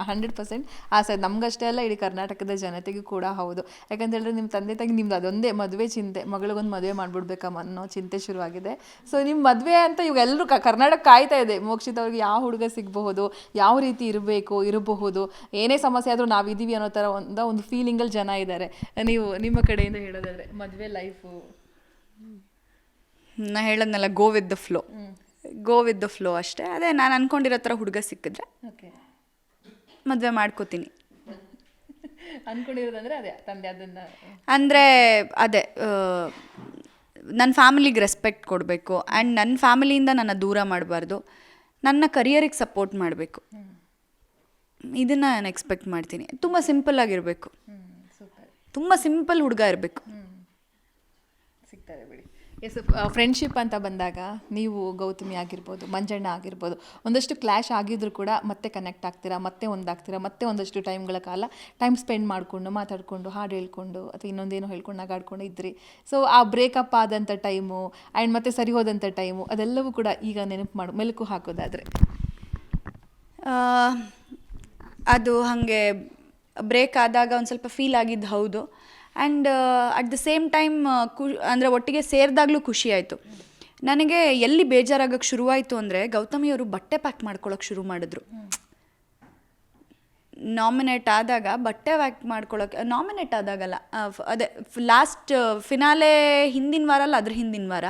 ಹಂಡ್ರೆಡ್ ಪರ್ಸೆಂಟ್ ಆಸೆ. ನಮಗಷ್ಟೇ ಅಲ್ಲ, ಇಡೀ ಕರ್ನಾಟಕದ ಜನತೆಗೂ ಕೂಡ ಹೌದು. ಯಾಕಂತ ಹೇಳಿದ್ರೆ ನಿಮ್ಮ ತಂದೆ ತಾಯಿ, ನಿಮ್ದು ಅದೊಂದೇ ಮದುವೆ ಚಿಂತೆ. ಮಗಳಿಗೊಂದು ಮದುವೆ ಮಾಡ್ಬಿಡ್ಬೇಕಮ್ಮ ಅನ್ನೋ ಚಿಂತೆ ಶುರುವಾಗಿದೆ. ಸೊ ನಿಮ್ಮ ಮದುವೆ ಅಂತ ಇವಾಗ ಎಲ್ಲರೂ ಕರ್ನಾಟಕ ಕಾಯ್ತಾ ಇದೆ. ಮೋಕ್ಷಿತ ಅವ್ರಿಗೆ ಯಾವ ಹುಡುಗ ಸಿಗಬಹುದು? ಯಾವ ರೀತಿ ಇರಬೇಕು, ಇರಬಹುದು? ಏನೇ ಸಮಸ್ಯೆ ಆದರೂ ನಾವಿದ್ದೀವಿ ಅನ್ನೋ ಥರ ಒಂದು ಒಂದು ಫೀಲಿಂಗಲ್ಲಿ ಜನ ಇದ್ದಾರೆ ನೀವು ನಿಮ್ಮ ಕಡೆಯಿಂದ ಹೇಳೋದಾದರೆ ಮದುವೆ ಲೈಫು ನಾ ಹೇಳೋದ್ನಲ್ಲ go with the flow go with the flow ಅಷ್ಟೇ. ಅದೇ ನಾನು ಅನ್ಕೊಂಡಿರೋ ಥರ ಹುಡುಗ ಸಿಕ್ಕಿದ್ರೆ ಓಕೆ ಮದುವೆ ಮಾಡ್ಕೋತೀನಿ. ಅಂದ್ಕೊಂಡಿರೋದಂದ್ರೆ ಅದೇ ತಂದೆ ಅದನ್ನ. ಅಂದರೆ ಅದೇ ನನ್ನ ಫ್ಯಾಮಿಲಿಗೆ ರೆಸ್ಪೆಕ್ಟ್ ಕೊಡಬೇಕು. ಆ್ಯಂಡ್ ನನ್ನ ಫ್ಯಾಮಿಲಿಯಿಂದ ನನ್ನ ದೂರ ಮಾಡಬಾರ್ದು. ನನ್ನ ಕರಿಯರಿಗೆ ಸಪೋರ್ಟ್ ಮಾಡಬೇಕು. ಇದನ್ನು ನಾನು ಎಕ್ಸ್ಪೆಕ್ಟ್ ಮಾಡ್ತೀನಿ. ತುಂಬ ಸಿಂಪಲ್ ಆಗಿರಬೇಕು. ತುಂಬ ಸಿಂಪಲ್ ಹುಡುಗ ಇರಬೇಕು. ಸಿಗ್ತಾರೆ ಬಿಡಿ. ಎಸ್ ಫ್ರೆಂಡ್ಶಿಪ್ ಅಂತ ಬಂದಾಗ ನೀವು ಗೌತಮಿ ಆಗಿರ್ಬೋದು ಮಂಜಣ್ಣ ಆಗಿರ್ಬೋದು ಒಂದಷ್ಟು ಕ್ಲ್ಯಾಶ್ ಆಗಿದ್ರು ಕೂಡ ಮತ್ತೆ ಕನೆಕ್ಟ್ ಆಗ್ತೀರಾ ಮತ್ತೆ ಒಂದಾಗ್ತೀರಾ ಮತ್ತೆ ಒಂದಷ್ಟು ಟೈಮ್ಗಳ ಕಾಲ ಟೈಮ್ ಸ್ಪೆಂಡ್ ಮಾಡಿಕೊಂಡು ಮಾತಾಡಿಕೊಂಡು ಹಾಡು ಹೇಳ್ಕೊಂಡು ಅಥವಾ ಇನ್ನೊಂದೇನೋ ಹೇಳ್ಕೊಂಡು ನಗಾಡ್ಕೊಂಡು ಇದ್ರಿ. ಸೊ ಆ ಬ್ರೇಕಪ್ ಆದಂಥ ಟೈಮು ಆ್ಯಂಡ್ ಮತ್ತೆ ಸರಿ ಹೋದಂಥ ಟೈಮು ಅದೆಲ್ಲವೂ ಕೂಡ ಈಗ ನೆನಪು ಮಾಡು ಮೆಲುಕು ಹಾಕೋದಾದರೆ. ಅದು ಹಾಗೆ ಬ್ರೇಕ್ ಆದಾಗ ಒಂದು ಸ್ವಲ್ಪ ಫೀಲ್ ಆಗಿದ್ದು ಹೌದು. And at the same time ಕು ಅಂದರೆ ಒಟ್ಟಿಗೆ ಸೇರಿದಾಗಲೂ ಖುಷಿ ಆಯಿತು. ನನಗೆ ಎಲ್ಲಿ ಬೇಜಾರಾಗಕ್ಕೆ ಶುರುವಾಯಿತು ಅಂದರೆ ಗೌತಮಿಯವರು ಬಟ್ಟೆ ಪ್ಯಾಕ್ ಮಾಡ್ಕೊಳ್ಳೋಕೆ ಶುರು ಮಾಡಿದ್ರು. ನಾಮಿನೇಟ್ ಆದಾಗ ಬಟ್ಟೆ ಪ್ಯಾಕ್ ಮಾಡ್ಕೊಳ್ಳೋಕೆ ನಾಮಿನೇಟ್ ಆದಾಗಲ್ಲ ಫ್- ಅದೇ ಲಾಸ್ಟ್ ಫಿನಾಲೆ ಹಿಂದಿನ ವಾರ ಅಲ್ಲ, ಅದ್ರ ಹಿಂದಿನ ವಾರ.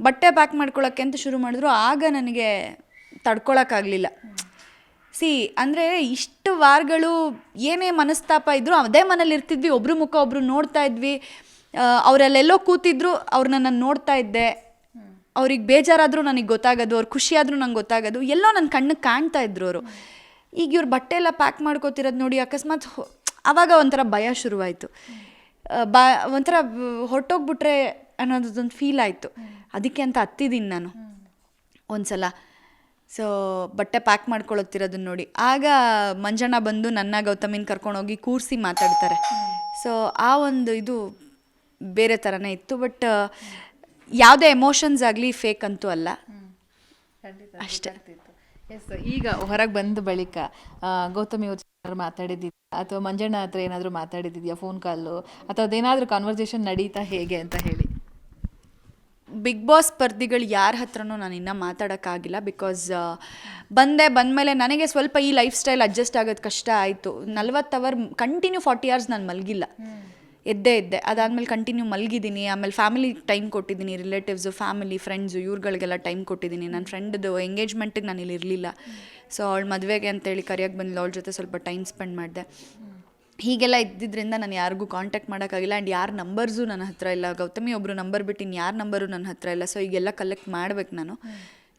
ಬಟ್ಟೆ ಪ್ಯಾಕ್ ಮಾಡ್ಕೊಳ್ಳೋಕ್ಕೆ ಅಂತ ಶುರು ಮಾಡಿದ್ರು, ಆಗ ನನಗೆ ತಡ್ಕೊಳಕ್ಕಾಗಲಿಲ್ಲ ಸಿ, ಅಂದರೆ ಇಷ್ಟು ವಾರಗಳು ಏನೇ ಮನಸ್ತಾಪ ಇದ್ದರೂ ಅದೇ ಮನೇಲಿ ಇರ್ತಿದ್ವಿ, ಒಬ್ರು ಮುಖ ಒಬ್ರು ನೋಡ್ತಾ ಇದ್ವಿ. ಅವರಲ್ಲೆಲ್ಲೋ ಕೂತಿದ್ರು ಅವ್ರನ್ನ ನಾನು ನೋಡ್ತಾ ಇದ್ದೆ. ಅವ್ರಿಗೆ ಬೇಜಾರಾದರೂ ನನಗೆ ಗೊತ್ತಾಗೋದು, ಅವ್ರು ಖುಷಿಯಾದರೂ ನಂಗೆ ಗೊತ್ತಾಗೋದು, ಎಲ್ಲೋ ನನ್ನ ಕಣ್ಣಿಗೆ ಕಾಣ್ತಾ ಇದ್ರು ಅವರು. ಈಗ ಇವ್ರು ಬಟ್ಟೆ ಎಲ್ಲ ಪ್ಯಾಕ್ ಮಾಡ್ಕೋತಿರೋದು ನೋಡಿ ಅಕಸ್ಮಾತ್ ಆವಾಗ ಒಂಥರ ಭಯ ಶುರುವಾಯಿತು. ಬ, ಒಂಥರ ಹೊರಟೋಗ್ಬಿಟ್ರೆ ಅನ್ನೋದೊಂದು ಫೀಲ್ ಆಯಿತು. ಅದಕ್ಕೆ ಅಂತ ಹತ್ತಿದ್ದೀನಿ ನಾನು. ಒಂದ್ಸಲ. ಸೊ ಬಟ್ಟೆ ಪ್ಯಾಕ್ ಮಾಡ್ಕೊಳತ್ತಿರೋದನ್ನ ನೋಡಿ. ಆಗ ಮಂಜಣ್ಣ ಬಂದು ನನ್ನ ಗೌತಮಿನ ಕರ್ಕೊಂಡೋಗಿ ಕೂರಿಸಿ ಮಾತಾಡ್ತಾರೆ. ಸೊ ಆ ಒಂದು ಇದು ಬೇರೆ ಥರನೇ ಇತ್ತು. ಬಟ್ ಯಾವುದೇ ಎಮೋಷನ್ಸ್ ಆಗಲಿ ಫೇಕ್ ಅಂತೂ ಅಲ್ಲ. ಅಷ್ಟೇ. ಎಸ್ ಈಗ ಹೊರಗೆ ಬಂದ ಬಳಿಕ ಗೌತಮಿ ಅವ್ರ ಮಾತಾಡಿದ್ದಿದ್ಯಾ? ಅಥವಾ ಮಂಜಣ್ಣ ಹತ್ರ ಏನಾದರೂ ಮಾತಾಡಿದ್ದೀಯಾ ಫೋನ್ ಕಾಲು ಅಥವಾ ಅದೇನಾದರೂ ಕಾನ್ವರ್ಸೇಷನ್ ನಡೀತಾ ಹೇಗೆ ಅಂತ ಹೇಳಿ? ಬಿಗ್ ಬಾಸ್ ಸ್ಪರ್ಧಿಗಳು ಯಾರ ಹತ್ರನೂ ನಾನು ಇನ್ನೂ ಮಾತಾಡೋಕ್ಕಾಗಿಲ್ಲ ಬಿಕಾಸ್ ಬಂದೆ ಬಂದಮೇಲೆ ನನಗೆ ಸ್ವಲ್ಪ ಈ ಲೈಫ್ ಸ್ಟೈಲ್ ಅಡ್ಜಸ್ಟ್ ಆಗೋದು ಕಷ್ಟ ಆಯಿತು. ನಲ್ವತ್ತು ಅವರ್ ಕಂಟಿನ್ಯೂ ಫಾರ್ಟಿ ಅವರ್ಸ್ ನಾನು ಮಲಗಿಲ್ಲ. ಎದ್ದೇ ಇದ್ದೆ ಅದಾದಮೇಲೆ ಕಂಟಿನ್ಯೂ ಮಲಗಿದ್ದೀನಿ ಆಮೇಲೆ ಫ್ಯಾಮಿಲಿ ಟೈಮ್ ಕೊಟ್ಟಿದ್ದೀನಿ ರಿಲೇಟಿವ್ಸು ಫ್ಯಾಮಿಲಿ ಫ್ರೆಂಡ್ಸು ಇವ್ರುಗಳಿಗೆಲ್ಲ ಟೈಮ್ ಕೊಟ್ಟಿದ್ದೀನಿ ನನ್ನ ಫ್ರೆಂಡ್ದು ಎಂಗೇಜ್ಮೆಂಟಿಗೆ ನಾನು ಇಲ್ಲಿ ಇರಲಿಲ್ಲ. ಸೊ ಅವಳು ಮದುವೆಗೆ ಅಂತೇಳಿ ಕರಿಯೋಕ್ಕೆ ಬಂದಿಲ್ಲ. ಅವಳ ಜೊತೆ ಸ್ವಲ್ಪ ಟೈಮ್ ಸ್ಪೆಂಡ್ ಮಾಡಿದೆ. ಹೀಗೆಲ್ಲ ಇದ್ದಿದ್ದರಿಂದ ನಾನು ಯಾರಿಗೂ ಕಾಂಟ್ಯಾಕ್ಟ್ ಮಾಡೋಕ್ಕಾಗಿಲ್ಲ. ಆ್ಯಂಡ್ ಯಾರ ನಂಬರ್ಸು ನನ್ನ ಹತ್ರ ಇಲ್ಲ. ಗೌತಮಿ ಒಬ್ಬರು ನಂಬರ್ ಬಿಟ್ಟು ಇನ್ನು ಯಾರ ನಂಬರು ನನ್ನ ಹತ್ರ ಇಲ್ಲ. ಸೊ ಈಗೆಲ್ಲ ಕಲೆಕ್ಟ್ ಮಾಡ್ಬೇಕು ನಾನು.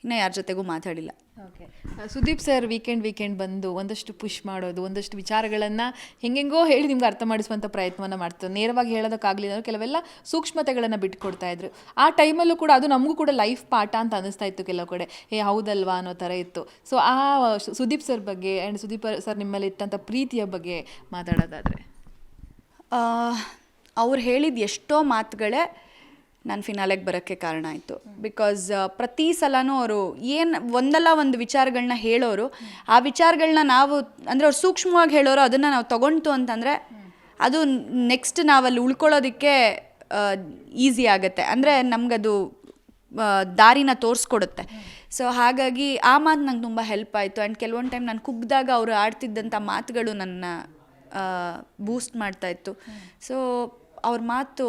ಇನ್ನು ಯಾರ ಜೊತೆಗೂ ಮಾತಾಡಿಲ್ಲ. Okay Sudeep sir weekend weekend ಬಂದು ಒಂದಷ್ಟು ಪುಷ್ ಮಾಡೋದು ಒಂದಷ್ಟು ವಿಚಾರಗಳನ್ನು ಹೆಂಗೆಂಗೋ ಹೇಳಿ ನಿಮ್ಗೆ ಅರ್ಥ ಮಾಡಿಸುವಂಥ ಪ್ರಯತ್ನವನ್ನು ಮಾಡ್ತಾರೆ ನೇರವಾಗಿ ಹೇಳೋದಕ್ಕಾಗಲಿಲ್ಲ ಅಂದ್ರೆ ಕೆಲವೆಲ್ಲ ಸೂಕ್ಷ್ಮತೆಗಳನ್ನು ಬಿಟ್ಕೊಡ್ತಾ ಇದ್ರು. ಆ ಟೈಮಲ್ಲೂ ಕೂಡ ಅದು ನಮಗೂ ಕೂಡ ಲೈಫ್ ಪಾಠ ಅಂತ ಅನಿಸ್ತಾ ಇತ್ತು ಕೆಲವು ಕಡೆ. ಏ ಹೌದಲ್ವಾ? ಅನ್ನೋ ಥರ ಇತ್ತು. ಸೊ ಆ ಸುದೀಪ್ ಸರ್ ಬಗ್ಗೆ ಆ್ಯಂಡ್ ಸುದೀಪ್ ಸರ್ ನಿಮ್ಮಲ್ಲಿ ಇಟ್ಟಂಥ ಪ್ರೀತಿಯ ಬಗ್ಗೆ ಮಾತಾಡೋದಾದರೆ. ಅವ್ರು ಹೇಳಿದ ಎಷ್ಟೋ ಮಾತುಗಳೇ ನಾನು ಫಿನಾಲೆಗೆ ಬರೋಕ್ಕೆ ಕಾರಣ ಆಯಿತು. ಬಿಕಾಸ್ ಪ್ರತಿ ಸಲನೂ ಅವರು ಏನು ಒಂದಲ್ಲ ಒಂದು ವಿಚಾರಗಳನ್ನ ಹೇಳೋರು, ಆ ವಿಚಾರಗಳನ್ನ ನಾವು, ಅಂದರೆ ಅವ್ರು ಸೂಕ್ಷ್ಮವಾಗಿ ಹೇಳೋರು ಅದನ್ನು ನಾವು ತೊಗೊಳ್ತು ಅಂತಂದರೆ, ಅದು ನೆಕ್ಸ್ಟ್ ನಾವಲ್ಲಿ ಉಳ್ಕೊಳ್ಳೋದಕ್ಕೆ ಈಸಿ ಆಗುತ್ತೆ. ಅಂದರೆ ನಮಗದು ದಾರಿನ ತೋರಿಸ್ಕೊಡುತ್ತೆ. ಸೊ ಹಾಗಾಗಿ ಆ ಮಾತು ನಂಗೆ ತುಂಬ ಹೆಲ್ಪ್ ಆಯಿತು. ಆ್ಯಂಡ್ ಕೆಲವೊಂದು ಟೈಮ್ ನಾನು ಕುಗ್ದಾಗ ಅವರು ಆಡ್ತಿದ್ದಂಥ ಮಾತುಗಳು ನನ್ನ ಬೂಸ್ಟ್ ಮಾಡ್ತಾಯಿತ್ತು ಸೊ ಅವ್ರ ಮಾತು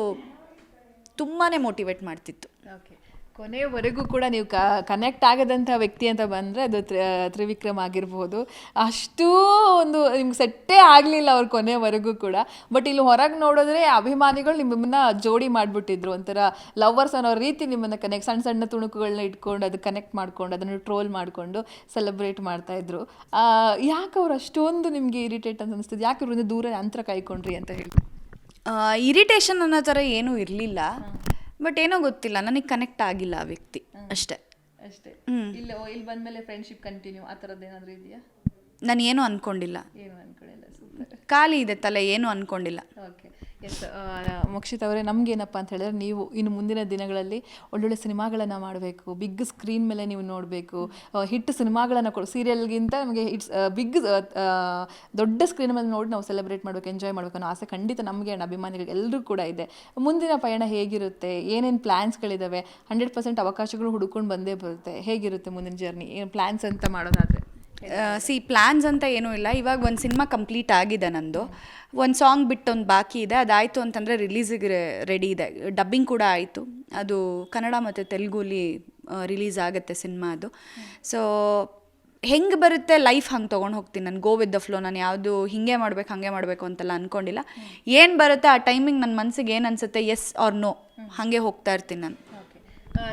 ತುಂಬಾ ಮೋಟಿವೇಟ್ ಮಾಡ್ತಿತ್ತು. ಓಕೆ ಕೊನೆಯವರೆಗೂ ಕೂಡ ನೀವು ಕನೆಕ್ಟ್ ಆಗದಂಥ ವ್ಯಕ್ತಿ ಅಂತ ಬಂದರೆ ಅದು ತ್ರಿ- ತ್ರಿವಿಕ್ರಮ್ ಆಗಿರ್ಬೋದು. ಅಷ್ಟೂ ಒಂದು ನಿಮ್ಗೆ ಸೆಟ್ಟೇ ಆಗಲಿಲ್ಲ ಅವ್ರು ಕೊನೆಯವರೆಗೂ ಕೂಡ. ಬಟ್ ಇಲ್ಲಿ ಹೊರಗೆ ನೋಡಿದ್ರೆ ಅಭಿಮಾನಿಗಳು ನಿಮ್ಮನ್ನು ಜೋಡಿ ಮಾಡಿಬಿಟ್ಟಿದ್ರು. ಒಂಥರ ಲವರ್ಸ್ ಅನ್ನೋ ರೀತಿ ನಿಮ್ಮನ್ನು ಕನೆಕ್ಟ್ ಸಣ್ಣ ಸಣ್ಣ ತುಣುಕುಗಳನ್ನ ಇಟ್ಕೊಂಡು ಅದು ಕನೆಕ್ಟ್ ಮಾಡ್ಕೊಂಡು, ಅದನ್ನು ಟ್ರೋಲ್ ಮಾಡಿಕೊಂಡು ಸೆಲೆಬ್ರೇಟ್ ಮಾಡ್ತಾಯಿದ್ರು ಯಾಕೆ ಅವ್ರು ಅಷ್ಟೊಂದು ನಿಮಗೆ ಇರಿಟೇಟ್ ಅಂತ ಅನಿಸ್ತದೆ? ಯಾಕೆ ಇವ್ರಿಂದ ದೂರ, ಅಂತರ ಕಾಯ್ಕೊಂಡ್ರಿ ಅಂತ ಹೇಳಿ ಇರಿಟೇಷನ್ ಅನ್ನೋ ಥರ ಏನೂ ಇರಲಿಲ್ಲ. ಬಟ್ ಏನೋ ಗೊತ್ತಿಲ್ಲ ನನಗೆ ಕನೆಕ್ಟ್ ಆಗಿಲ್ಲ ಆ ವ್ಯಕ್ತಿ. ಅಷ್ಟೇ. ಅಷ್ಟೇ. ಇಲ್ಲಿ ಇಲ್ಲಿ ಬಂದಮೇಲೆ ಫ್ರೆಂಡ್ಶಿಪ್ ಕಂಟಿನ್ಯೂ ಆ ಥರದ್ದು ಏನಾದರೂ ಇದೆಯಾ? ನಾನು ಏನೂ ಅಂದ್ಕೊಂಡಿಲ್ಲ ಏನು ಅನ್ಕೊಂಡಿಲ್ಲ ಖಾಲಿ ಇದೆ ತಲೆ ಏನೂ ಅಂದ್ಕೊಂಡಿಲ್ಲ ಓಕೆ ಎಸ್ ಮೋಕ್ಷಿತ್ ಅವರೇ, ನಮಗೇನಪ್ಪ ಅಂತ ಹೇಳಿದ್ರೆ ನೀವು ಇನ್ನು ಮುಂದಿನ ದಿನಗಳಲ್ಲಿ ಒಳ್ಳೊಳ್ಳೆ ಸಿನಿಮಾಗಳನ್ನು ಮಾಡಬೇಕು. ಬಿಗ್ ಸ್ಕ್ರೀನ್ ಮೇಲೆ ನೀವು ನೋಡಬೇಕು. ಹಿಟ್ ಸಿನಿಮಾಗಳನ್ನು ಕೊಡು ಸೀರಿಯಲ್ಗಿಂತ ನಮಗೆ ಹಿಟ್ಸ್ ಬಿಗ್ ದೊಡ್ಡ ಸ್ಕ್ರೀನ್ ಮೇಲೆ ನೋಡಿ ನಾವು ಸೆಲೆಬ್ರೇಟ್ ಮಾಡಬೇಕು ಎಂಜಾಯ್ ಮಾಡಬೇಕು ಅನ್ನೋ ಆಸೆ ಖಂಡಿತ ನಮಗೆ ಅಣ್ಣ ಅಭಿಮಾನಿಗಳಿಗೆ ಎಲ್ಲರೂ ಕೂಡ ಇದೆ. ಮುಂದಿನ ಪಯಣ ಹೇಗಿರುತ್ತೆ? ಏನೇನು ಪ್ಲ್ಯಾನ್ಸ್ಗಳಿದ್ದಾವೆ ಹಂಡ್ರೆಡ್ ಪರ್ಸೆಂಟ್ ಅವಕಾಶಗಳು ಹುಡುಕೊಂಡು ಬಂದೇ ಬರುತ್ತೆ. ಹೇಗಿರುತ್ತೆ ಮುಂದಿನ ಜರ್ನಿ ಏನು ಪ್ಲ್ಯಾನ್ಸ್ ಅಂತ ಮಾಡೋದಾದರೆ? ಸಿ ಪ್ಲ್ಯಾನ್ಸ್ ಅಂತ ಏನೂ ಇಲ್ಲ. ಇವಾಗ ಒಂದು ಸಿನಿಮಾ ಕಂಪ್ಲೀಟ್ ಆಗಿದೆ ನಂದು. ಒಂದು ಸಾಂಗ್ ಬಿಟ್ಟು ಒಂದು ಬಾಕಿ ಇದೆ. ಅದಾಯಿತು ಅಂತಂದರೆ ರಿಲೀಸಿಗೆ ರೆಡಿ ಇದೆ. ಡಬ್ಬಿಂಗ್ ಕೂಡ ಆಯಿತು. ಅದು ಕನ್ನಡ ಮತ್ತು ತೆಲುಗುಲಿ ರಿಲೀಸ್ ಆಗುತ್ತೆ ಸಿನಿಮಾ ಅದು. ಸೊ ಹೆಂಗೆ ಬರುತ್ತೆ ಲೈಫ್ ಹಂಗೆ ತೊಗೊಂಡು ಹೋಗ್ತೀನಿ ನಾನು? ಗೋ ವಿತ್ ದ ಫ್ಲೋ ನಾನು ಯಾವುದು ಹಿಂಗೆ ಮಾಡಬೇಕು ಹಾಗೆ ಮಾಡಬೇಕು ಅಂತೆಲ್ಲ ಅಂದ್ಕೊಂಡಿಲ್ಲ ಏನು ಬರುತ್ತೆ ಆ ಟೈಮಿಂಗ್ ನನ್ನ ಮನಸ್ಸಿಗೆ ಏನು ಅನಿಸುತ್ತೆ? ಎಸ್ ಆರ್ ನೋ ಹಾಗೆ ಹೋಗ್ತಾ ಇರ್ತೀನಿ ನಾನು.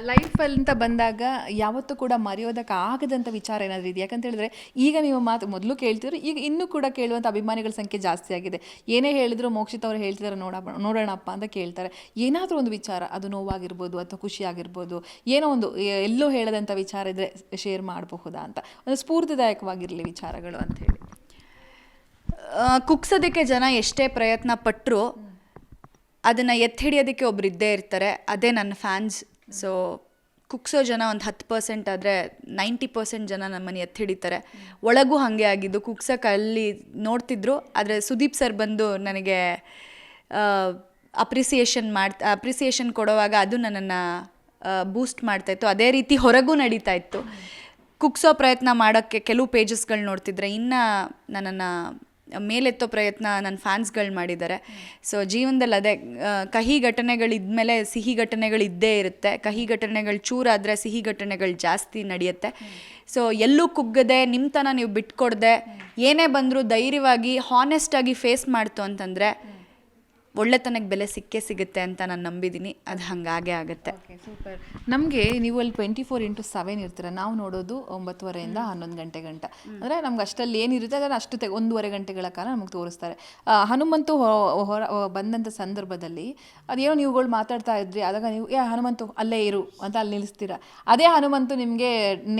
ಲೈಫ್ ಅಂತ ಬಂದಾಗ ಯಾವತ್ತೂ ಕೂಡ ಮರೆಯೋದಕ್ಕೆ ಆಗದಂಥ ವಿಚಾರ ಏನಾದರೂ ಇದೆ ಯಾಕಂತ ಹೇಳಿದ್ರೆ ಈಗ ನೀವು ಮಾತು ಮೊದಲು ಕೇಳ್ತಿದ್ರು ಈಗ ಇನ್ನೂ ಕೂಡ ಕೇಳುವಂಥ ಅಭಿಮಾನಿಗಳ ಸಂಖ್ಯೆ ಜಾಸ್ತಿ ಆಗಿದೆ. ಏನೇ ಹೇಳಿದ್ರು ಮೋಕ್ಷಿತ್ ಅವರು ಹೇಳ್ತಿದ್ದಾರೆ ನೋಡ ನೋಡೋಣಪ್ಪ ಅಂತ ಕೇಳ್ತಾರೆ. ಏನಾದರೂ ಒಂದು ವಿಚಾರ ಅದು ನೋವಾಗಿರ್ಬೋದು ಅಥವಾ ಖುಷಿ ಆಗಿರ್ಬೋದು ಏನೋ ಒಂದು ಎಲ್ಲೋ ಹೇಳದಂಥ ವಿಚಾರ ಇದ್ದರೆ ಶೇರ್ ಮಾಡಬಹುದಾ ಅಂತ. ಒಂದು ಸ್ಫೂರ್ತಿದಾಯಕವಾಗಿರಲಿ ವಿಚಾರಗಳು ಅಂತ ಹೇಳಿ. ಕುಗ್ಸೋದಕ್ಕೆ ಜನ ಎಷ್ಟೇ ಪ್ರಯತ್ನ ಪಟ್ಟರು ಅದನ್ನು ಎತ್ತಿ ಹಿಡಿಯೋದಕ್ಕೆ ಒಬ್ರು ಇದ್ದೇ ಇರ್ತಾರೆ. ಅದೇ ನನ್ನ ಫ್ಯಾನ್ಸ್ ಸೊ ಕುಗ್ಸೋ ಜನ ಒಂದು ಹತ್ತು ಪರ್ಸೆಂಟ್ ಆದರೆ ನೈಂಟಿ ಪರ್ಸೆಂಟ್ ಜನ ನಮ್ಮನ್ನು ಎತ್ತಿ ಹಿಡಿತಾರೆ. ಒಳಗೂ ಹಾಗೆ ಆಗಿದ್ದು ಕುಗ್ಸಕ್ಕೆ ಅಲ್ಲಿ ನೋಡ್ತಿದ್ರು ಆದರೆ ಸುದೀಪ್ ಸರ್ ಬಂದು ನನಗೆ ಅಪ್ರಿಸಿಯೇಷನ್ ಮಾಡ್ತಾ ಅಪ್ರಿಸಿಯೇಷನ್ ಕೊಡುವಾಗ ಅದು ನನ್ನನ್ನು ಬೂಸ್ಟ್ ಮಾಡ್ತಾಯಿತ್ತು ಅದೇ ರೀತಿ ಹೊರಗೂ ನಡೀತಾ ಇತ್ತು. ಕುಗ್ಸೋ ಪ್ರಯತ್ನ ಮಾಡೋಕ್ಕೆ ಕೆಲವು ಪೇಜಸ್ಗಳು ನೋಡ್ತಿದ್ರೆ ಇನ್ನು ನನ್ನನ್ನು ಮೇಲೆತ್ತೋ ಪ್ರಯತ್ನ ನನ್ನ ಫ್ಯಾನ್ಸ್ಗಳು ಮಾಡಿದ್ದಾರೆ. ಸೊ ಜೀವನದಲ್ಲಿ ಅದೇ ಕಹಿ ಘಟನೆಗಳಿದ್ಮೇಲೆ ಸಿಹಿ ಘಟನೆಗಳು ಇದ್ದೇ ಇರುತ್ತೆ. ಕಹಿ ಘಟನೆಗಳು ಚೂರಾದರೆ ಸಿಹಿ ಘಟನೆಗಳು ಜಾಸ್ತಿ ನಡೆಯುತ್ತೆ. ಸೊ ಎಲ್ಲೂ ಕುಗ್ಗದೆ ನಿಮ್ಮತನ ನೀವು ಬಿಟ್ಕೊಡ್ದೆ, ಏನೇ ಬಂದರೂ ಧೈರ್ಯವಾಗಿ ಹಾನೆಸ್ಟಾಗಿ ಫೇಸ್ ಮಾಡ್ತು ಅಂತಂದರೆ ಒಳ್ಳೆತನಕ್ಕೆ ಬೆಲೆ ಸಿಕ್ಕೇ ಸಿಗುತ್ತೆ ಅಂತ ನಾನು ನಂಬಿದ್ದೀನಿ. ಅದು ಹಾಗಾಗೆ ಆಗುತ್ತೆ. ಸೂಪರ್. ನಮಗೆ ನೀವು ಅಲ್ಲಿ ಟ್ವೆಂಟಿ ಫೋರ್ ಇಂಟು ಸೆವೆನ್ ಇರ್ತೀರ. ನಾವು ನೋಡೋದು ಒಂಬತ್ತುವರೆಯಿಂದ ಹನ್ನೊಂದು ಗಂಟೆ ಗಂಟ. ಅಂದರೆ ನಮ್ಗೆ ಅಷ್ಟಲ್ಲಿ ಏನಿರುತ್ತೆ ಅದನ್ನು ಅಷ್ಟು ತೆಗೆ ಒಂದೂವರೆ ಗಂಟೆಗಳ ಕಾಲ ನಮಗೆ ತೋರಿಸ್ತಾರೆ. ಹನುಮಂತು ಹೊರ ಬಂದಂಥ ಸಂದರ್ಭದಲ್ಲಿ ಅದೇನೋ ನೀವುಗಳು ಮಾತಾಡ್ತಾ ಇದ್ರಿ ಆದಾಗ ನೀವು ಏ ಹನುಮಂತು ಅಲ್ಲೇ ಇರು ಅಂತ ಅಲ್ಲಿ ನಿಲ್ಲಿಸ್ತೀರಾ. ಅದೇ ಹನುಮಂತು ನಿಮಗೆ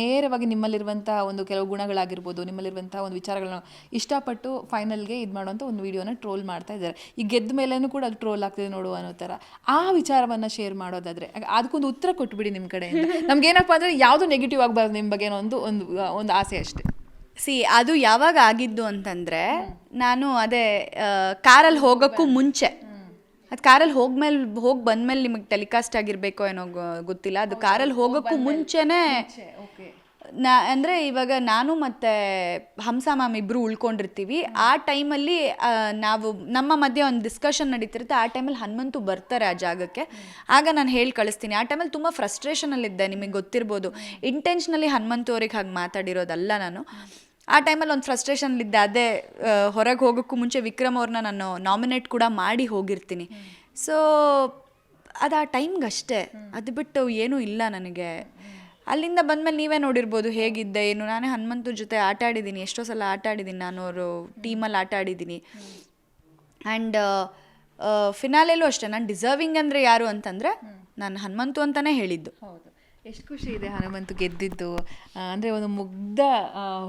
ನೇರವಾಗಿ ನಿಮ್ಮಲ್ಲಿರುವಂಥ ಒಂದು ಕೆಲವು ಗುಣಗಳಾಗಿರ್ಬೋದು ನಿಮ್ಮಲ್ಲಿರುವಂಥ ಒಂದು ವಿಚಾರಗಳನ್ನ ಇಷ್ಟಪಟ್ಟು ಫೈನಲ್ಗೆ ಇದು ಮಾಡುವಂಥ ಒಂದು ವಿಡಿಯೋನ ಟ್ರೋಲ್ ಮಾಡ್ತಾ ಇದ್ದಾರೆ. ಈ ಗೆದ್ದ ಮೇಲೇನೂ ಕೂಡ ಅದು ಟ್ರೋಲ್ ಆಗ್ತಿದೆ ನೋಡು ಅನ್ನೋ ಥರ. ಆ ವಿಚಾರವನ್ನು ಶೇರ್ ಮಾಡೋದಾದ್ರೆ ಅದಕ್ಕೊಂದು ಉತ್ತರ ಕೊಟ್ಬಿಡಿ ನಿಮ್ಮ ಕಡೆಯಿಂದ. ನಮ್ಗೇನಪ್ಪ ಅಂದರೆ ಯಾವುದು ನೆಗೆಟಿವ್ ಆಗಬಾರ್ದು ನಿಮ್ಮ ಬಗ್ಗೆ ಒಂದು ಒಂದು ಒಂದು ಆಸೆ ಅಷ್ಟೇ. ಸಿ ಅದು ಯಾವಾಗ ಆಗಿದ್ದು ಅಂತಂದರೆ ನಾನು ಅದೇ ಕಾರಲ್ಲಿ ಹೋಗೋಕ್ಕೂ ಮುಂಚೆ. ಅದು ಕಾರಲ್ಲಿ ಹೋಗ್ಮೇಲೆ ಹೋಗಿ ಬಂದ್ಮೇಲೆ ನಿಮಗೆ ಟೆಲಿಕಾಸ್ಟ್ ಆಗಿರಬೇಕೋ ಏನೋ ಗೊತ್ತಿಲ್ಲ. ಅದು ಕಾರಲ್ಲಿ ಹೋಗೋಕ್ಕೂ ಮುಂಚೆನೇ ಓಕೆ ನಾ ಅಂದರೆ ಇವಾಗ ನಾನು ಮತ್ತು ಹಂಸ ಮ್ಯಾಮ್ ಇಬ್ಬರು ಉಳ್ಕೊಂಡಿರ್ತೀವಿ. ಆ ಟೈಮಲ್ಲಿ ನಾವು ನಮ್ಮ ಮಧ್ಯೆ ಒಂದು ಡಿಸ್ಕಷನ್ ನಡೀತಿರುತ್ತೆ. ಆ ಟೈಮಲ್ಲಿ ಹನುಮಂತು ಬರ್ತಾರೆ ಆ ಜಾಗಕ್ಕೆ. ಆಗ ನಾನು ಹೇಳಿ ಕಳಿಸ್ತೀನಿ. ಆ ಟೈಮಲ್ಲಿ ತುಂಬ ಫ್ರಸ್ಟ್ರೇಷನಲ್ಲಿದ್ದೆ ನಿಮಗೆ ಗೊತ್ತಿರ್ಬೋದು. ಇಂಟೆನ್ಷನಲಿ ಹನುಮಂತು ಅವ್ರಿಗೆ ಹಾಗೆ ಮಾತಾಡಿರೋದಲ್ಲ ನಾನು. ಆ ಟೈಮಲ್ಲಿ ಒಂದು ಫ್ರಸ್ಟ್ರೇಷನ್ಲಿದ್ದೆ ಅದೇ ಹೊರಗೆ ಹೋಗೋಕ್ಕೂ ಮುಂಚೆ ವಿಕ್ರಮ್ ಅವ್ರನ್ನ ನಾನು ನಾಮಿನೇಟ್ ಕೂಡ ಮಾಡಿ ಹೋಗಿರ್ತೀನಿ. ಸೊ ಅದು ಆ ಟೈಮ್ಗಷ್ಟೇ ಅದು ಬಿಟ್ಟು ಏನೂ ಇಲ್ಲ ನನಗೆ. ಅಲ್ಲಿಂದ ಬಂದಮೇಲೆ ನೀವೇ ನೋಡಿರ್ಬೋದು ಹೇಗಿದ್ದೆ ಏನು. ನಾನೇ ಹನುಮಂತು ಜೊತೆ ಆಟ ಆಡಿದ್ದೀನಿ ಎಷ್ಟೋ ಸಲ ಆಟ ಆಡಿದ್ದೀನಿ ನಾನು ಅವರು ಟೀಮಲ್ಲಿ ಆಟ ಆಡಿದ್ದೀನಿ ಆ್ಯಂಡ್ ಫಿನಾಲೆಲ್ಲೂ ಅಷ್ಟೇ ನಾನು ಡಿಸರ್ವಿಂಗ್ ಅಂದರೆ ಯಾರು ಅಂತಂದರೆ ನಾನು ಹನುಮಂತು ಅಂತಲೇ ಹೇಳಿದ್ದು. ಎಷ್ಟು ಖುಷಿ ಇದೆ ಹನುಮಂತು ಗೆದ್ದಿದ್ದು. ಅಂದರೆ ಒಂದು ಮುಗ್ಧ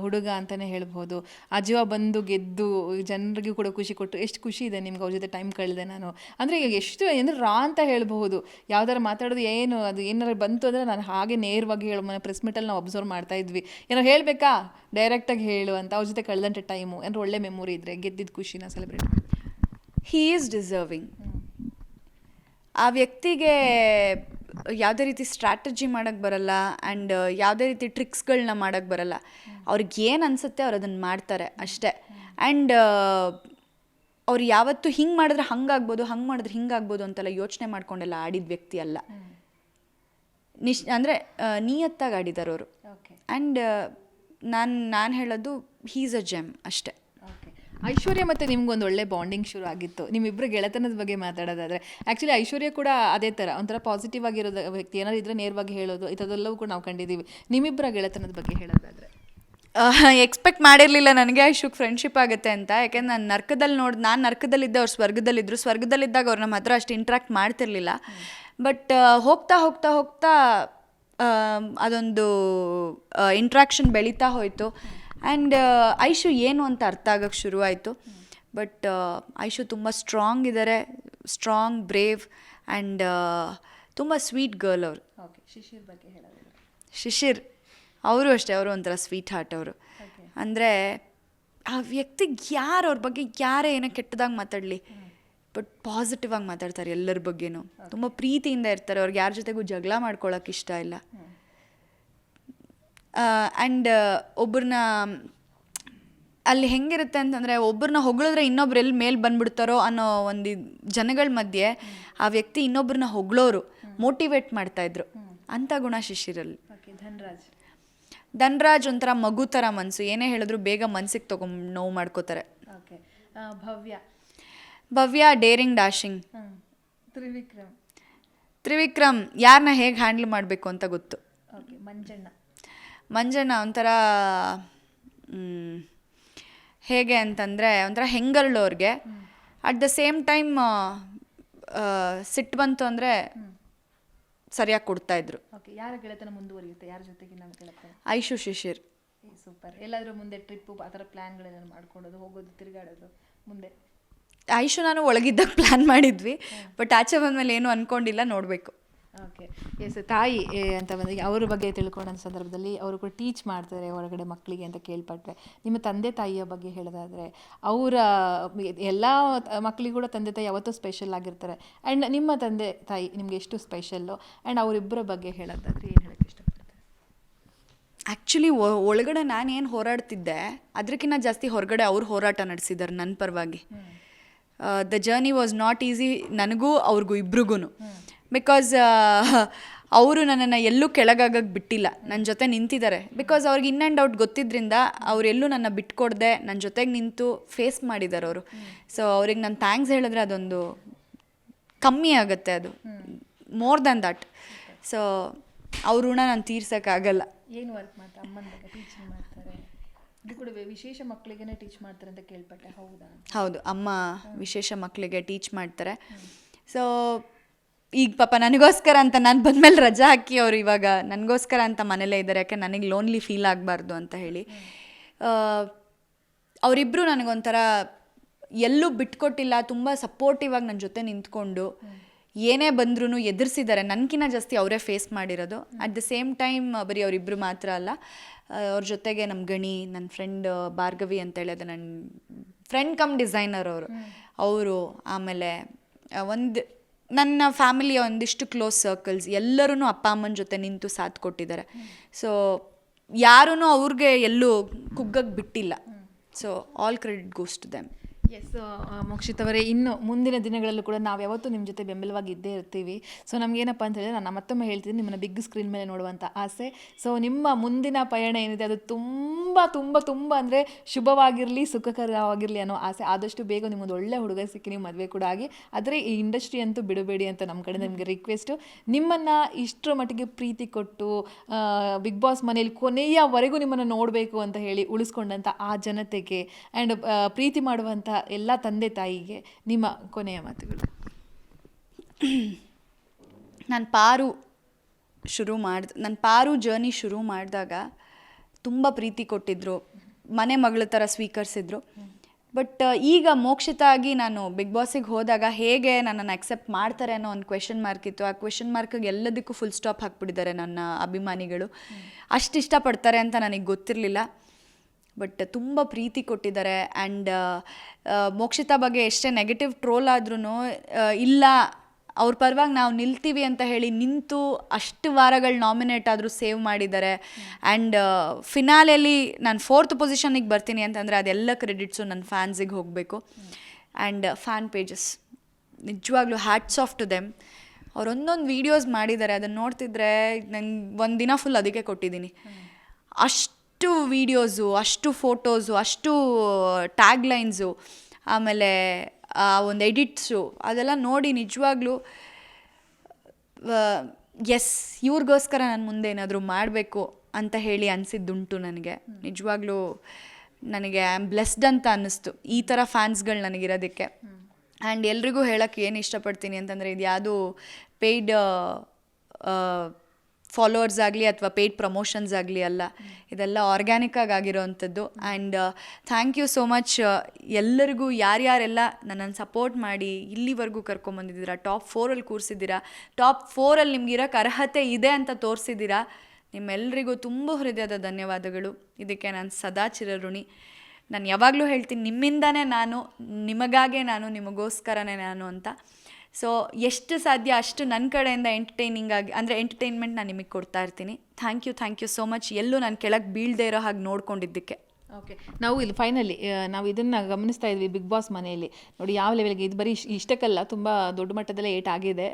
ಹುಡುಗ ಅಂತಲೇ ಹೇಳ್ಬೋದು. ಅಜೀವ ಬಂದು ಗೆದ್ದು ಜನರಿಗೂ ಕೂಡ ಖುಷಿ ಕೊಟ್ಟು ಎಷ್ಟು ಖುಷಿ ಇದೆ ನಿಮ್ಗೆ ಅವ್ರ ಜೊತೆ ಟೈಮ್ ಕಳೆದೆ ನಾನು. ಅಂದರೆ ಈಗ ಎಷ್ಟು ಅಂದರೆ ರಾ ಅಂತ ಹೇಳ್ಬಹುದು. ಯಾವ್ದಾರು ಮಾತಾಡೋದು ಏನು, ಅದು ಏನಾರು ಬಂತು ಅಂದರೆ ನಾನು ಹಾಗೆ ನೇರವಾಗಿ ಹೇಳೋ ಮನೆ ಪ್ರೆಸ್ ಮೀಟಲ್ಲಿ ನಾವು ಅಬ್ಸರ್ವ್ ಮಾಡ್ತಾ ಇದ್ವಿ. ಏನೋ ಹೇಳಬೇಕಾ? ಡೈರೆಕ್ಟಾಗಿ ಹೇಳು ಅಂತ ಅವ್ರ ಜೊತೆ ಕಳೆದಂಥ ಟೈಮು ಅಂದರೆ ಒಳ್ಳೆ ಮೆಮೊರಿ ಇದ್ದರೆ ಗೆದ್ದಿದ್ದ ಖುಷಿನ ಸೆಲೆಬ್ರೇಟ್ ಹೀ ಈಸ್ ಡಿಸರ್ವಿಂಗ್ ಆ ವ್ಯಕ್ತಿಗೆ ಯಾವುದೇ ರೀತಿ ಸ್ಟ್ರಾಟಜಿ ಮಾಡೋಕ್ಕೆ ಬರಲ್ಲ ಆ್ಯಂಡ್ ಯಾವುದೇ ರೀತಿ ಟ್ರಿಕ್ಸ್ಗಳನ್ನ ಮಾಡೋಕ್ಕೆ ಬರಲ್ಲ. ಅವ್ರಿಗೆ ಏನು ಅನಿಸುತ್ತೆ ಅವ್ರು ಅದನ್ನು ಮಾಡ್ತಾರೆ ಅಷ್ಟೇ. ಆ್ಯಂಡ್ ಅವ್ರು ಯಾವತ್ತು ಹಿಂಗೆ ಮಾಡಿದ್ರೆ ಹಂಗಾಗ್ಬೋದು ಹಂಗೆ ಮಾಡಿದ್ರೆ ಹಿಂಗಾಗ್ಬೋದು ಅಂತೆಲ್ಲ ಯೋಚನೆ ಮಾಡ್ಕೊಂಡೆಲ್ಲ ಆಡಿದ ವ್ಯಕ್ತಿ ಅಲ್ಲ. ನಿಶ್ ಅಂದರೆ ನಿಯತ್ತಾಗಿ ಆಡಿದಾರವರು ಓಕೆ ಆ್ಯಂಡ್ ನಾನು ನಾನು ಹೇಳೋದು ಹೀಸ್ ಅ ಜೆಮ್ ಅಷ್ಟೇ. ಐಶ್ವರ್ಯ ಮತ್ತು ನಿಮ್ಗೊಂದು ಒಳ್ಳೆ ಬಾಂಡಿಂಗ್ ಶುರು ಆಗಿತ್ತು. ನಿಮ್ಮಿಬ್ರು ಗೆಳೆತನದ ಬಗ್ಗೆ ಮಾತಾಡೋದಾದ್ರೆ ಆ್ಯಕ್ಚುಲಿ ಐಶ್ವರ್ಯ ಕೂಡ ಅದೇ ಥರ ಒಂಥರ ಪಾಸಿಟಿವ್ ಆಗಿರೋದು ವ್ಯಕ್ತಿ, ಏನಾದ್ರು ಇದ್ರೆ ನೇರವಾಗಿ ಹೇಳೋದು ಇದೆಲ್ಲವೂ ಕೂಡ ನಾವು ಕಂಡಿದ್ದೀವಿ. ನಿಮ್ಮಿಬ್ಬರ ಗೆಳೆತನದ ಬಗ್ಗೆ ಹೇಳೋದಾದ್ರೆ? ಎಕ್ಸ್ಪೆಕ್ಟ್ ಮಾಡಿರಲಿಲ್ಲ ನನಗೆ ಐಶುಕ್ ಫ್ರೆಂಡ್ಶಿಪ್ ಆಗುತ್ತೆ ಅಂತ. ಯಾಕೆಂದ್ರೆ ನಾನು ನರ್ಕದಲ್ಲಿ ನೋಡಿ, ನಾನು ನರ್ಕದಲ್ಲಿದ್ದೆ, ಅವ್ರು ಸ್ವರ್ಗದಲ್ಲಿದ್ದರು ಸ್ವರ್ಗದಲ್ಲಿದ್ದಾಗ ಅವ್ರು ನಮ್ಮ ಹತ್ರ ಅಷ್ಟು ಇಂಟ್ರಾಕ್ಟ್ ಮಾಡ್ತಿರ್ಲಿಲ್ಲ. ಬಟ್ ಹೋಗ್ತಾ ಹೋಗ್ತಾ ಹೋಗ್ತಾ ಅದೊಂದು ಇಂಟ್ರಾಕ್ಷನ್ ಬೆಳೀತಾ ಹೋಯಿತು. ಆ್ಯಂಡ್ ಐಶು ಏನು ಅಂತ ಅರ್ಥ ಆಗೋಕ್ಕೆ ಶುರುವಾಯಿತು ಬಟ್ ಐಶು ತುಂಬ ಸ್ಟ್ರಾಂಗ್ ಇದ್ದಾರೆ ಸ್ಟ್ರಾಂಗ್ ಬ್ರೇವ್ ಆ್ಯಂಡ್ ತುಂಬ ಸ್ವೀಟ್ ಗರ್ಲ್ ಅವರು. ಶಿಶಿರ್ ಬಗ್ಗೆ ಹೇಳೋದಾದ್ರೆ ಶಿಶಿರ್ ಅವರು ಅಷ್ಟೇ ಅವರು ಒಂಥರ ಸ್ವೀಟ್ ಹಾರ್ಟ್ ಅವರು. ಅಂದರೆ ಆ ವ್ಯಕ್ತಿಗೆ ಯಾರು ಅವ್ರ ಬಗ್ಗೆ ಯಾರೇ ಏನೋ ಕೆಟ್ಟದಾಗಿ ಮಾತಾಡಲಿ ಬಟ್ ಪಾಸಿಟಿವ್ ಆಗಿ ಮಾತಾಡ್ತಾರೆ ಎಲ್ಲರ ಬಗ್ಗೆನೂ. ತುಂಬ ಪ್ರೀತಿಯಿಂದ ಇರ್ತಾರೆ ಅವ್ರಿಗೆ ಯಾರ ಜೊತೆಗೂ ಜಗಳ ಮಾಡ್ಕೊಳಕ್ಕೆ ಇಷ್ಟ ಇಲ್ಲ. ಆ್ಯಂಡ್ ಒಬ್ಬರನ್ನ ಅಲ್ಲಿ ಹೆಂಗಿರುತ್ತೆ ಅಂತಂದರೆ ಒಬ್ಬರನ್ನ ಹೊಗಳಿದ್ರೆ ಇನ್ನೊಬ್ರು ಎಲ್ಲಿ ಮೇಲೆ ಬಂದ್ಬಿಡ್ತಾರೋ ಅನ್ನೋ ಒಂದು ಜನಗಳ ಮಧ್ಯೆ ಆ ವ್ಯಕ್ತಿ ಇನ್ನೊಬ್ಬರನ್ನ ಹೊಗಳೋರು ಮೋಟಿವೇಟ್ ಮಾಡ್ತಾಯಿದ್ರು ಅಂಥ ಗುಣ ಶಿಷ್ಯರಲ್ಲಿ. ಧನ್ರಾಜ್. ಧನ್ರಾಜ್ ಒಂಥರ ಮಗು ಥರ ಮನಸ್ಸು ಏನೇ ಹೇಳಿದ್ರು ಬೇಗ ಮನಸ್ಸಿಗೆ ತೊಗೊಂಡು ನೋವು ಮಾಡ್ಕೋತಾರೆ. ಭವ್ಯ. Bhavya daring dashing Trivikram. Trivikram ಯಾರನ್ನ ಹೇಗೆ ಹ್ಯಾಂಡಲ್ ಮಾಡಬೇಕು ಅಂತ ಗೊತ್ತು. ಮಂಜಣ್ಣ. ಮಂಜಣ್ಣ ಒಂಥರ ಹೇಗೆ ಅಂತಂದರೆ ಒಂಥರ ಹೆಂಗರಳು ಅವ್ರಿಗೆ. ಅಟ್ ದ ಸೇಮ್ ಟೈಮ್ ಸಿಟ್ಟು ಬಂತು ಅಂದರೆ ಸರಿಯಾಗಿ ಕೊಡ್ತಾಯಿದ್ರು ಓಕೆ ಯಾರ ಗೆಳೆತನ ಮುಂದುವರಿಯುತ್ತೆ? ಯಾರ ಜೊತೆಗೆ ನಮ್ಮ ಗೆಳೆತನ? ಐಶು ಶಿಶಿರ್. ಸೂಪರ್ ಎಲ್ಲಾದರೂ ಮುಂದೆ ಟ್ರಿಪ್ಪು ಆ ಥರ ಪ್ಲ್ಯಾನ್ಗಳೇನಾದ್ರು ಮಾಡ್ಕೊಳ್ಳೋದು ಹೋಗೋದು ತಿರುಗಾಡೋದು ಮುಂದೆ? ಆಯುಷು ನಾನು ಒಳಗಿದ್ದಾಗ ಪ್ಲ್ಯಾನ್ ಮಾಡಿದ್ವಿ. ಬಟ್ ಆಚೆ ಬಂದಮೇಲೆ ಏನು ಅಂದ್ಕೊಂಡಿಲ್ಲ ನೋಡಬೇಕು. ಓಕೆ ಎಸ್ ತಾಯಿ ಅಂತ ಬಂದಾಗ ಅವ್ರ ಬಗ್ಗೆ ತಿಳ್ಕೊಂಡ ಸಂದರ್ಭದಲ್ಲಿ ಅವರು ಕೂಡ ಟೀಚ್ ಮಾಡ್ತಾರೆ ಹೊರಗಡೆ ಮಕ್ಕಳಿಗೆ ಅಂತ ಕೇಳ್ಪಟ್ರೆ. ನಿಮ್ಮ ತಂದೆ ತಾಯಿಯ ಬಗ್ಗೆ ಹೇಳೋದಾದರೆ ಅವರ ಎಲ್ಲ ಮಕ್ಕಳಿಗೆ ಕೂಡ ತಂದೆ ತಾಯಿ ಯಾವತ್ತೂ ಸ್ಪೆಷಲ್ ಆಗಿರ್ತಾರೆ. ಆ್ಯಂಡ್ ನಿಮ್ಮ ತಂದೆ ತಾಯಿ ನಿಮ್ಗೆ ಎಷ್ಟು ಸ್ಪೆಷಲ್ಲು ಆ್ಯಂಡ್ ಅವರಿಬ್ಬರ ಬಗ್ಗೆ ಹೇಳೋದಾದ್ರೆ ಏನು ಹೇಳೋಕ್ಕೆ ಇಷ್ಟಪಡ್ತಾರೆ? ಆ್ಯಕ್ಚುಲಿ ಒಳಗಡೆ ನಾನು ಏನು ಹೋರಾಡ್ತಿದ್ದೆ ಅದಕ್ಕಿಂತ ಜಾಸ್ತಿ ಹೊರಗಡೆ ಅವ್ರು ಹೋರಾಟ ನಡೆಸಿದ್ದಾರೆ ನನ್ನ ಪರವಾಗಿ. The journey was not easy ನನಗೂ ಅವ್ರಿಗೂ ಇಬ್ರಿಗೂ ಬಿಕಾಸ್ <laughs> ಅವರು ನನ್ನನ್ನು ಎಲ್ಲೂ ಕೆಳಗಾಗಕ್ಕೆ ಬಿಟ್ಟಿಲ್ಲ. ನನ್ನ ಜೊತೆ ನಿಂತಿದ್ದಾರೆ. ಬಿಕಾಸ್ ಅವ್ರಿಗೆ ಇನ್ ಆ್ಯಂಡ್ ಔಟ್ ಗೊತ್ತಿದ್ದರಿಂದ ಅವರೆಲ್ಲೂ ನನ್ನ ಬಿಟ್ಕೊಡ್ದೆ ನನ್ನ ಜೊತೆಗೆ ನಿಂತು ಫೇಸ್ ಮಾಡಿದ್ದಾರೆ ಅವರು. ಸೊ ಅವ್ರಿಗೆ ನಾನು ಥ್ಯಾಂಕ್ಸ್ ಹೇಳಿದ್ರೆ ಅದೊಂದು ಕಮ್ಮಿ ಆಗುತ್ತೆ ಅದು. ಮೋರ್ ದ್ಯಾನ್ ದಟ್ ಸೊ ಅವ್ರ ಋಣ ನಾನು ತೀರ್ಸೋಕ್ಕಾಗಲ್ಲ ಏನು ವರ್ಕ್ ಮಾಡ್ತಾರೆ ಅಮ್ಮನ ಬಗ್ಗೆ ಟೀಚಿಂಗ್ ಮಾಡ್ತಾರೆ? ಇದು ಕೂಡ ವಿಶೇಷ ಮಕ್ಕಳಿಗೆ ಟೀಚ್ ಮಾಡ್ತಾರೆ ಅಂತ ಕೇಳ್ಪಟ್ಟೆ. ಹೌದಾ? ಹೌದು. ಅಮ್ಮ ವಿಶೇಷ ಮಕ್ಕಳಿಗೆ ಟೀಚ್ ಮಾಡ್ತಾರೆ. ಸೊ ಈಗ ಪಾಪ ನನಗೋಸ್ಕರ ಅಂತ ನಾನು ಬಂದಮೇಲೆ ರಜಾ ಹಾಕಿ ಅವರು ಇವಾಗ ನನಗೋಸ್ಕರ ಅಂತ ಮನೇಲೇ ಇದ್ದಾರೆ ಯಾಕೆ ನನಗೆ ಲೋನ್ಲಿ ಫೀಲ್ ಆಗಬಾರ್ದು ಅಂತ ಹೇಳಿ. ಅವರಿಬ್ಬರು ನನಗೊಂಥರ ಎಲ್ಲೂ ಬಿಟ್ಕೊಟ್ಟಿಲ್ಲ ತುಂಬ ಸಪೋರ್ಟಿವ್ ಆಗಿ ನನ್ನ ಜೊತೆ ನಿಂತ್ಕೊಂಡು ಏನೇ ಬಂದ್ರೂ ಎದುರಿಸಿದ್ದಾರೆ ನನಗಿನ್ನ ಜಾಸ್ತಿ ಅವರೇ ಫೇಸ್ ಮಾಡಿರೋದು. ಅಟ್ ದ ಸೇಮ್ ಟೈಮ್ ಬರೀ ಅವರಿಬ್ಬರು ಮಾತ್ರ ಅಲ್ಲ ಅವ್ರ ಜೊತೆಗೆ ನಮ್ಮ ಗಣಿ ನನ್ನ ಫ್ರೆಂಡ್ ಭಾರ್ಗವಿ ಅಂತೇಳಿ ಅದು ನನ್ನ ಫ್ರೆಂಡ್ ಕಮ್ ಡಿಸೈನರ್ ಅವರು. ಅವರು ಆಮೇಲೆ ಒಂದು ನನ್ನ ಫ್ಯಾಮಿಲಿಯ ಒಂದಿಷ್ಟು ಕ್ಲೋಸ್ ಸರ್ಕಲ್ಸ್ ಎಲ್ಲರೂ ಅಪ್ಪ, ಅಮ್ಮನ ಜೊತೆ ನಿಂತು ಸಾಥ್ ಕೊಟ್ಟಿದ್ದಾರೆ. ಸೊ ಯಾರೂ ಅವ್ರಿಗೆ ಎಲ್ಲೂ ಕುಗ್ಗಕ್ಕೆ ಬಿಟ್ಟಿಲ್ಲ. So all credit goes to them yes Mokshith ಅವರೇ, ಇನ್ನು ಮುಂದಿನ ದಿನಗಳಲ್ಲೂ ಕೂಡ ನಾವು ಯಾವತ್ತೂ ನಿಮ್ಮ ಜೊತೆ ಬೆಂಬಲವಾಗಿ ಇದ್ದೇ ಇರ್ತೀವಿ. ಸೊ ನಮಗೇನಪ್ಪ ಅಂತ ಹೇಳಿದ್ರೆ, ನಾನು ಮತ್ತೊಮ್ಮೆ ಹೇಳ್ತೀನಿ, ನಿಮ್ಮನ್ನು ಬಿಗ್ ಸ್ಕ್ರೀನ್ ಮೇಲೆ ನೋಡುವಂಥ ಆಸೆ. ಸೊ ನಿಮ್ಮ ಮುಂದಿನ ಪಯಣ ಏನಿದೆ, ಅದು ತುಂಬ ತುಂಬ ತುಂಬ ಅಂದರೆ ಶುಭವಾಗಿರಲಿ, ಸುಖಕರವಾಗಿರಲಿ ಅನ್ನೋ ಆಸೆ. ಆದಷ್ಟು ಬೇಗ ನಿಮ್ಮೊಂದು ಒಳ್ಳೆ ಹುಡುಗ ಸಿಕ್ಕಿ ನೀವು ಮದುವೆ ಕೂಡ ಆಗಿ, ಆದರೆ ಈ ಇಂಡಸ್ಟ್ರಿ ಅಂತೂ ಬಿಡಬೇಡಿ ಅಂತ ನಮ್ಮ ಕಡೆ ನಿಮಗೆ ರಿಕ್ವೆಸ್ಟು ನಿಮ್ಮನ್ನು ಇಷ್ಟರ ಮಟ್ಟಿಗೆ ಪ್ರೀತಿ ಕೊಟ್ಟು ಬಿಗ್ ಬಾಸ್ ಮನೇಲಿ ಕೊನೆಯವರೆಗೂ ನಿಮ್ಮನ್ನು ನೋಡಬೇಕು ಅಂತ ಹೇಳಿ ಉಳಿಸ್ಕೊಂಡಂಥ ಆ ಜನತೆಗೆ ಆ್ಯಂಡ್ ಪ್ರೀತಿ ಮಾಡುವಂಥ ಎಲ್ಲ ತಂದೆ ತಾಯಿಗೆ ನಿಮ್ಮ ಕೊನೆಯ ಮಾತುಗಳು. ನಾನು ಪಾರು ಶುರು ಮಾಡ್ದ ನನ್ನ ಪಾರು ಜರ್ನಿ ಶುರು ಮಾಡಿದಾಗ ತುಂಬ ಪ್ರೀತಿ ಕೊಟ್ಟಿದ್ರು ಮನೆ ಮಗಳ ಥರ ಸ್ವೀಕರಿಸಿದ್ರು. ಬಟ್ ಈಗ ಮೋಕ್ಷಿತ ಆಗಿ ನಾನು ಬಿಗ್ ಬಾಸಿಗೆ ಹೋದಾಗ ಹೇಗೆ ನನ್ನನ್ನು ಅಕ್ಸೆಪ್ಟ್ ಮಾಡ್ತಾರೆ ಅನ್ನೋ ಒಂದು ಕ್ವೆಶನ್ ಮಾರ್ಕ್ ಇತ್ತು. ಆ ಕ್ವೆಶನ್ ಮಾರ್ಕಿಗೆ ಎಲ್ಲದಕ್ಕೂ ಫುಲ್ ಸ್ಟಾಪ್ ಹಾಕ್ಬಿಟ್ಟಿದ್ದಾರೆ ನನ್ನ ಅಭಿಮಾನಿಗಳು. ಅಷ್ಟು ಇಷ್ಟಪಡ್ತಾರೆ ಅಂತ ನನಗೆ ಗೊತ್ತಿರಲಿಲ್ಲ. ಬಟ್ ತುಂಬ ಪ್ರೀತಿ ಕೊಟ್ಟಿದ್ದಾರೆ ಆ್ಯಂಡ್ ಮೋಕ್ಷಿತಾ ಬಗ್ಗೆ ಎಷ್ಟೇ ನೆಗೆಟಿವ್ ಟ್ರೋಲ್ ಆದ್ರೂ ಇಲ್ಲ, ಅವ್ರ ಪರವಾಗಿ ನಾವು ನಿಲ್ತೀವಿ ಅಂತ ಹೇಳಿ ನಿಂತು ಅಷ್ಟು ವಾರಗಳು ನಾಮಿನೇಟ್ ಆದರೂ ಸೇವ್ ಮಾಡಿದ್ದಾರೆ. ಆ್ಯಂಡ್ ಫಿನಾಲೆಯಲ್ಲಿ ನಾನು ಫೋರ್ತ್ ಪೊಸಿಷನಿಗೆ ಬರ್ತೀನಿ ಅಂತಂದರೆ ಅದೆಲ್ಲ ಕ್ರೆಡಿಟ್ಸು ನನ್ನ ಫ್ಯಾನ್ಸಿಗೆ ಹೋಗಬೇಕು. ಆ್ಯಂಡ್ ಫ್ಯಾನ್ ಪೇಜಸ್ ನಿಜವಾಗ್ಲೂ ಹ್ಯಾಟ್ಸ್ ಆಫ್ ಟು ದೆಮ್ ಅವ್ರು ಒಂದೊಂದು ವೀಡಿಯೋಸ್ ಮಾಡಿದ್ದಾರೆ. ಅದನ್ನು ನೋಡ್ತಿದ್ರೆ ನಂಗೆ ಒಂದು ದಿನ ಫುಲ್ ಅದಕ್ಕೆ ಕೊಟ್ಟಿದ್ದೀನಿ. ಅಷ್ಟು ವೀಡಿಯೋಸು ಅಷ್ಟು ಫೋಟೋಸು ಅಷ್ಟು ಟ್ಯಾಗ್ ಲೈನ್ಸು ಆಮೇಲೆ ಆ ಒಂದು ಎಡಿಟ್ಸು ಅದೆಲ್ಲ ನೋಡಿ ನಿಜವಾಗ್ಲೂ ಎಸ್ ಇವ್ರಿಗೋಸ್ಕರ ನಾನು ಮುಂದೆ ಏನಾದರೂ ಮಾಡಬೇಕು ಅಂತ ಹೇಳಿ ಅನಿಸಿದ್ದುಂಟು ನನಗೆ. ನಿಜವಾಗ್ಲೂ ನನಗೆ ಐ ಆಮ್ ಬ್ಲೆಸ್ಡ್ ಅಂತ ಅನ್ನಿಸ್ತು. ಈ ಥರ ಫ್ಯಾನ್ಸ್ಗಳು ನನಗಿರೋದಕ್ಕೆ. ಆ್ಯಂಡ್ ಎಲ್ರಿಗೂ ಹೇಳೋಕ್ಕೆ ಏನು ಇಷ್ಟಪಡ್ತೀನಿ ಅಂತಂದರೆ ಇದು ಯಾವುದು ಪೇಯ್ಡ್ ಫಾಲೋವರ್ಸ್ ಆಗಲಿ ಅಥವಾ ಪೇಯ್ಡ್ ಪ್ರಮೋಷನ್ಸ್ ಆಗಲಿ ಅಲ್ಲ, ಇದೆಲ್ಲ ಆರ್ಗ್ಯಾನಿಕ್ಕಾಗಿ ಆಗಿರೋವಂಥದ್ದು and thank you so much ಎಲ್ಲರಿಗೂ ಯಾರ್ಯಾರೆಲ್ಲ ನನ್ನನ್ನು ಸಪೋರ್ಟ್ ಮಾಡಿ ಇಲ್ಲಿವರೆಗೂ ಕರ್ಕೊಂಬಂದಿದ್ದೀರಾ ಟಾಪ್ ಫೋರಲ್ಲಿ ಕೂರಿಸಿದ್ದೀರಾ ಟಾಪ್ ಫೋರಲ್ಲಿ ನಿಮ್ಗಿರೋಕ್ಕೆ ಅರ್ಹತೆ ಇದೆ ಅಂತ ತೋರಿಸಿದ್ದೀರಾ ನಿಮ್ಮೆಲ್ಲರಿಗೂ ತುಂಬ ಹೃದಯದ ಧನ್ಯವಾದಗಳು. ಇದಕ್ಕೆ ನಾನು ಸದಾ ಚಿರಋಣಿ. ನಾನು ಯಾವಾಗಲೂ ಹೇಳ್ತೀನಿ, ನಿಮ್ಮಿಂದನೇ ನಾನು, ನಿಮಗಾಗೆ ನಾನು, ನಿಮಗೋಸ್ಕರನೇ ನಾನು ಅಂತ. ಸೊ ಎಷ್ಟು ಸಾಧ್ಯ ಅಷ್ಟು ನನ್ನ ಕಡೆಯಿಂದ ಎಂಟರ್ಟೈನಿಂಗ್ ಆಗಿ ಅಂದರೆ ಎಂಟರ್ಟೈನ್ಮೆಂಟ್ ನಾನು ನಿಮಗೆ ಕೊಡ್ತಾ ಇರ್ತೀನಿ. Thank you thank you so much ಎಲ್ಲೂ ನಾನು ಕೆಳಗೆ ಬೀಳದೇ ಇರೋ ಹಾಗೆ ನೋಡ್ಕೊಂಡಿದ್ದಕ್ಕೆ. ಓಕೆ ನಾವು ಇಲ್ಲಿ ಫೈನಲಿ ನಾವು ಇದನ್ನು ಗಮನಿಸ್ತಾ ಇದ್ವಿ ಬಿಗ್ ಬಾಸ್ ಮನೆಯಲ್ಲಿ. ನೋಡಿ ಯಾವ ಲೆವೆಲ್ಗೆ ಇದು ಬರೀ ಇಷ್ಟು ಇಷ್ಟಕ್ಕಲ್ಲ ತುಂಬ ದೊಡ್ಡ ಮಟ್ಟದಲ್ಲೇ ಏಟ್ ಆಗಿದೆ.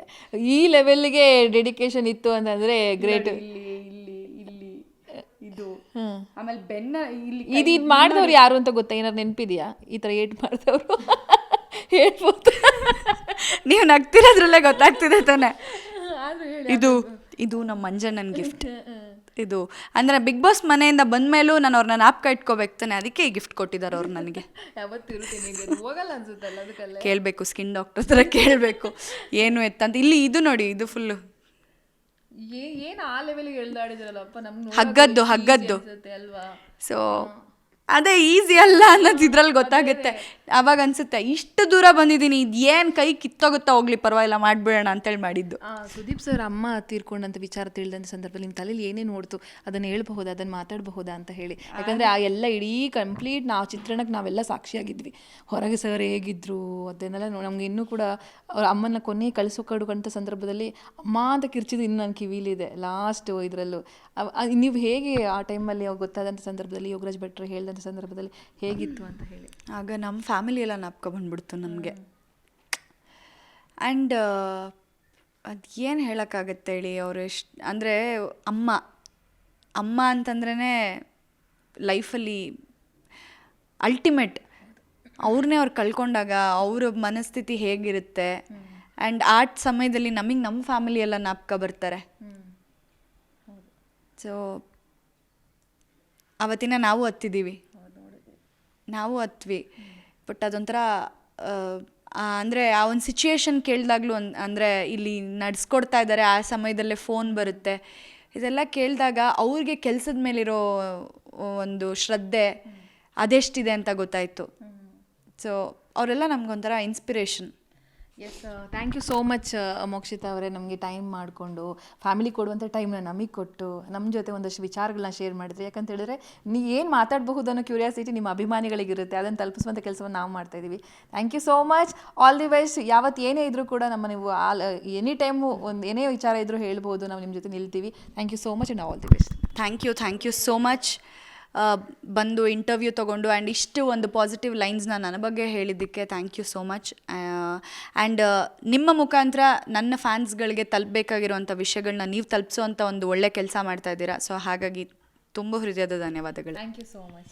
ಈ ಲೆವೆಲ್ಗೆ ಡೆಡಿಕೇಶನ್ ಇತ್ತು ಅಂತಂದರೆ ಗ್ರೇಟ್ ಇಲ್ಲಿ ಇಲ್ಲಿ ಇಲ್ಲಿ ಇದು. ಆಮೇಲೆ ಬೆನ್ನ ಇಲ್ಲಿ ಇದು ಇದು ಮಾಡಿದವ್ರು ಯಾರು ಅಂತ ಗೊತ್ತಾ? ಏನಾರು ನೆನಪಿದೆಯಾ? ಈ ಥರ ಏಟ್ ಮಾಡಿದವರು? <laughs> ಹೇಳ್ಬೋದು. <laughs> ನೀವು ನಗ್ತಿರೋದ್ರಲ್ಲೇ ಗೊತ್ತಾಗ್ತಿದೆ ತಾನೆ. ಇದು ಇದು ನಮ್ಮ ಮಂಜಣ್ಣನ ಗಿಫ್ಟ್ ಇದು ಅಂದರೆ ಬಿಗ್ ಬಾಸ್ ಮನೆಯಿಂದ ಬಂದಮೇಲೂ ನಾನು ಅವ್ರನ್ನ ನಾಪ್ಕ ಇಟ್ಕೋಬೇಕು ತಾನೆ ಅದಕ್ಕೆ ಈ ಗಿಫ್ಟ್ ಕೊಟ್ಟಿದ್ದಾರೆ ಅವ್ರು ನನಗೆ. ಕೇಳಬೇಕು ಸ್ಕಿನ್ ಡಾಕ್ಟರ್ ಹತ್ರ ಕೇಳಬೇಕು. ಏನು ಎತ್ತಂತ ಇಲ್ಲಿ ಇದು ನೋಡಿ ಇದು ಫುಲ್ಲು ಏನು ಆ ಲೆವೆಲ್ಗೆ ಎಳ್ದಾಡಿದ್ರಲ್ಲಪ್ಪ ನಮ್ಗೆ ಹಗ್ಗದ್ದು ಹಗ್ಗದ್ದು. ಅಲ್ವಾ? ಸೊ ಅದೇ ಈಸಿ ಅಲ್ಲ ಅನ್ನೋದು ಇದ್ರಲ್ಲಿ ಗೊತ್ತಾಗುತ್ತೆ. ಅವಾಗ ಅನ್ಸುತ್ತೆ ಇಷ್ಟು ದೂರ ಬಂದಿದ್ದೀನಿ ಇದು ಏನು ಕೈ ಕಿತ್ತೋಗುತ್ತಾ ಹೋಗ್ಲಿ ಪರವಾಗಿಲ್ಲ ಮಾಡಿಬಿಡೋಣ ಅಂತೇಳಿ ಮಾಡಿದ್ದು. ಆ, ಸುದೀಪ್ ಸರ್ ಅಮ್ಮ ತೀರ್ಕೊಂಡಂತ ವಿಚಾರ ತಿಳಿದಂಥ ಸಂದರ್ಭದಲ್ಲಿ ನಿಮ್ಮ ತಲೆಯಲ್ಲಿ ಏನೇನು ನೋಡ್ತು ಅದನ್ನು ಹೇಳ್ಬಹುದಾ ಅದನ್ನು ಮಾತಾಡಬಹುದಾ ಅಂತ ಹೇಳಿ. ಯಾಕಂದರೆ ಆ ಎಲ್ಲ ಇಡೀ ಕಂಪ್ಲೀಟ್ ನಾವು ಚಿತ್ರಣಕ್ಕೆ ನಾವೆಲ್ಲ ಸಾಕ್ಷಿಯಾಗಿದ್ವಿ. ಹೊರಗೆ ಸರ್ ಹೇಗಿದ್ರು ಅದನ್ನೆಲ್ಲ ನಮ್ಗೆ ಇನ್ನೂ ಕೂಡ ಅವ್ರ ಅಮ್ಮನ ಕೊನೆ ಕಳಿಸೋ ಕಡುಗಂಥ ಸಂದರ್ಭದಲ್ಲಿ ಅಮ್ಮ ಅಂತ ಕಿರ್ಚಿದ್ದು ಇನ್ನು ನನ್ನ ಕಿವಿಲಿದೆ ಲಾಸ್ಟ್ ಇದರಲ್ಲೂ. ನೀವು ಹೇಗೆ ಆ ಟೈಮಲ್ಲಿ ಗೊತ್ತಾದಂಥ ಸಂದರ್ಭದಲ್ಲಿ ಯೋಗರಾಜ್ ಭಟ್ರು ಹೇಳಿದಂಥ ಸಂದರ್ಭದಲ್ಲಿ ಹೇಗಿತ್ತು ಅಂತ ಹೇಳಿ. ಆಗ ನಮ್ಮ ಫ್ಯಾಮಿಲಿ ಎಲ್ಲ ನಾಪ್ಕೊ ಬಂದ್ಬಿಡ್ತು ನಮಗೆ. ಆ್ಯಂಡ್ ಅದು ಏನು ಹೇಳೋಕ್ಕಾಗತ್ತೆ ಹೇಳಿ ಅವರು ಎಷ್ಟು ಅಂದರೆ ಅಮ್ಮ ಅಮ್ಮ ಅಂತಂದ್ರೇ ಲೈಫಲ್ಲಿ ಅಲ್ಟಿಮೇಟ್ ಅವ್ರನ್ನೇ ಅವ್ರು ಕಳ್ಕೊಂಡಾಗ ಅವ್ರ ಮನಸ್ಥಿತಿ ಹೇಗಿರುತ್ತೆ? ಆ್ಯಂಡ್ ಆ ಸಮಯದಲ್ಲಿ ನಮಗೆ ನಮ್ಮ ಫ್ಯಾಮಿಲಿ ಎಲ್ಲ ನಾಪ್ಕ ಬರ್ತಾರೆ. ಸೊ ಅವತ್ತಿನ ನಾವು ಹತ್ತಿದ್ದೀವಿ ನಾವು ಹತ್ವಿ. ಬಟ್ ಅದೊಂಥರ ಅಂದರೆ ಆ ಒಂದು ಸಿಚುಯೇಷನ್ ಕೇಳಿದಾಗಲೂ ಒಂದು ಅಂದರೆ ಇಲ್ಲಿ ನಡೆಸ್ಕೊಡ್ತಾ ಇದ್ದಾರೆ ಆ ಸಮಯದಲ್ಲೇ ಫೋನ್ ಬರುತ್ತೆ. ಇದೆಲ್ಲ ಕೇಳಿದಾಗ ಅವ್ರಿಗೆ ಕೆಲಸದ ಮೇಲಿರೋ ಒಂದು ಶ್ರದ್ಧೆ ಅದೆಷ್ಟಿದೆ ಅಂತ ಗೊತ್ತಾಯಿತು. ಸೊ ಅವರೆಲ್ಲ ನಮಗೊಂಥರ inspiration yes thank you so much Mokshitha ಅವರೇ ನಮಗೆ ಟೈಮ್ ಮಾಡಿಕೊಂಡು. ಫ್ಯಾಮಿಲಿ ಕೊಡುವಂಥ ಟೈಮ್ನ ನಮಗೆ ಕೊಟ್ಟು ನಮ್ಮ ಜೊತೆ ಒಂದಷ್ಟು ವಿಚಾರಗಳನ್ನ ಶೇರ್ ಮಾಡಿದ್ರಿ. ಯಾಕಂತ ಹೇಳಿದ್ರೆ, ನೀ ಏನು ಮಾತಾಡಬಹುದು ಅನ್ನೋ ಕ್ಯೂರಿಯಾಸಿಟಿ ನಿಮ್ಮ ಅಭಿಮಾನಿಗಳಿಗಿರುತ್ತೆ. ಅದನ್ನು ತಲುಪಿಸುವಂಥ ಕೆಲಸವನ್ನು ನಾವು ಮಾಡ್ತಾ ಇದ್ದೀವಿ thank you so much all the best ಯಾವತ್ತು ಏನೇ ಇದ್ರೂ ಕೂಡ ನಮ್ಮ ನೀವು ಆಲ್ ಎನಿ ಟೈಮು ಒಂದು, ಏನೇ ವಿಚಾರ ಇದ್ರೂ ಹೇಳ್ಬೋದು. ನಾವು ನಿಮ್ಮ ಜೊತೆ ನಿಲ್ತೀವಿ. Thank you so much and all the best thank you thank you so much ಬಂದು ಇಂಟರ್ವ್ಯೂ ತೊಗೊಂಡು ಆ್ಯಂಡ್ ಇಷ್ಟು ಒಂದು ಪಾಸಿಟಿವ್ ಲೈನ್ಸ್ನ ನನ್ನ ಬಗ್ಗೆ ಹೇಳಿದ್ದಕ್ಕೆ thank you so much and ನಿಮ್ಮ ಮುಖಾಂತರ ನನ್ನ ಫ್ಯಾನ್ಸ್ಗಳಿಗೆ ತಲುಪಬೇಕಾಗಿರುವಂಥ ವಿಷಯಗಳನ್ನ ನೀವು ತಲುಪಿಸೋವಂಥ ಒಂದು ಒಳ್ಳೆ ಕೆಲಸ ಮಾಡ್ತಾ ಇದ್ದೀರಾ. ಸೊ ಹಾಗಾಗಿ ತುಂಬ ಹೃದಯದ ಧನ್ಯವಾದಗಳು. Thank you so much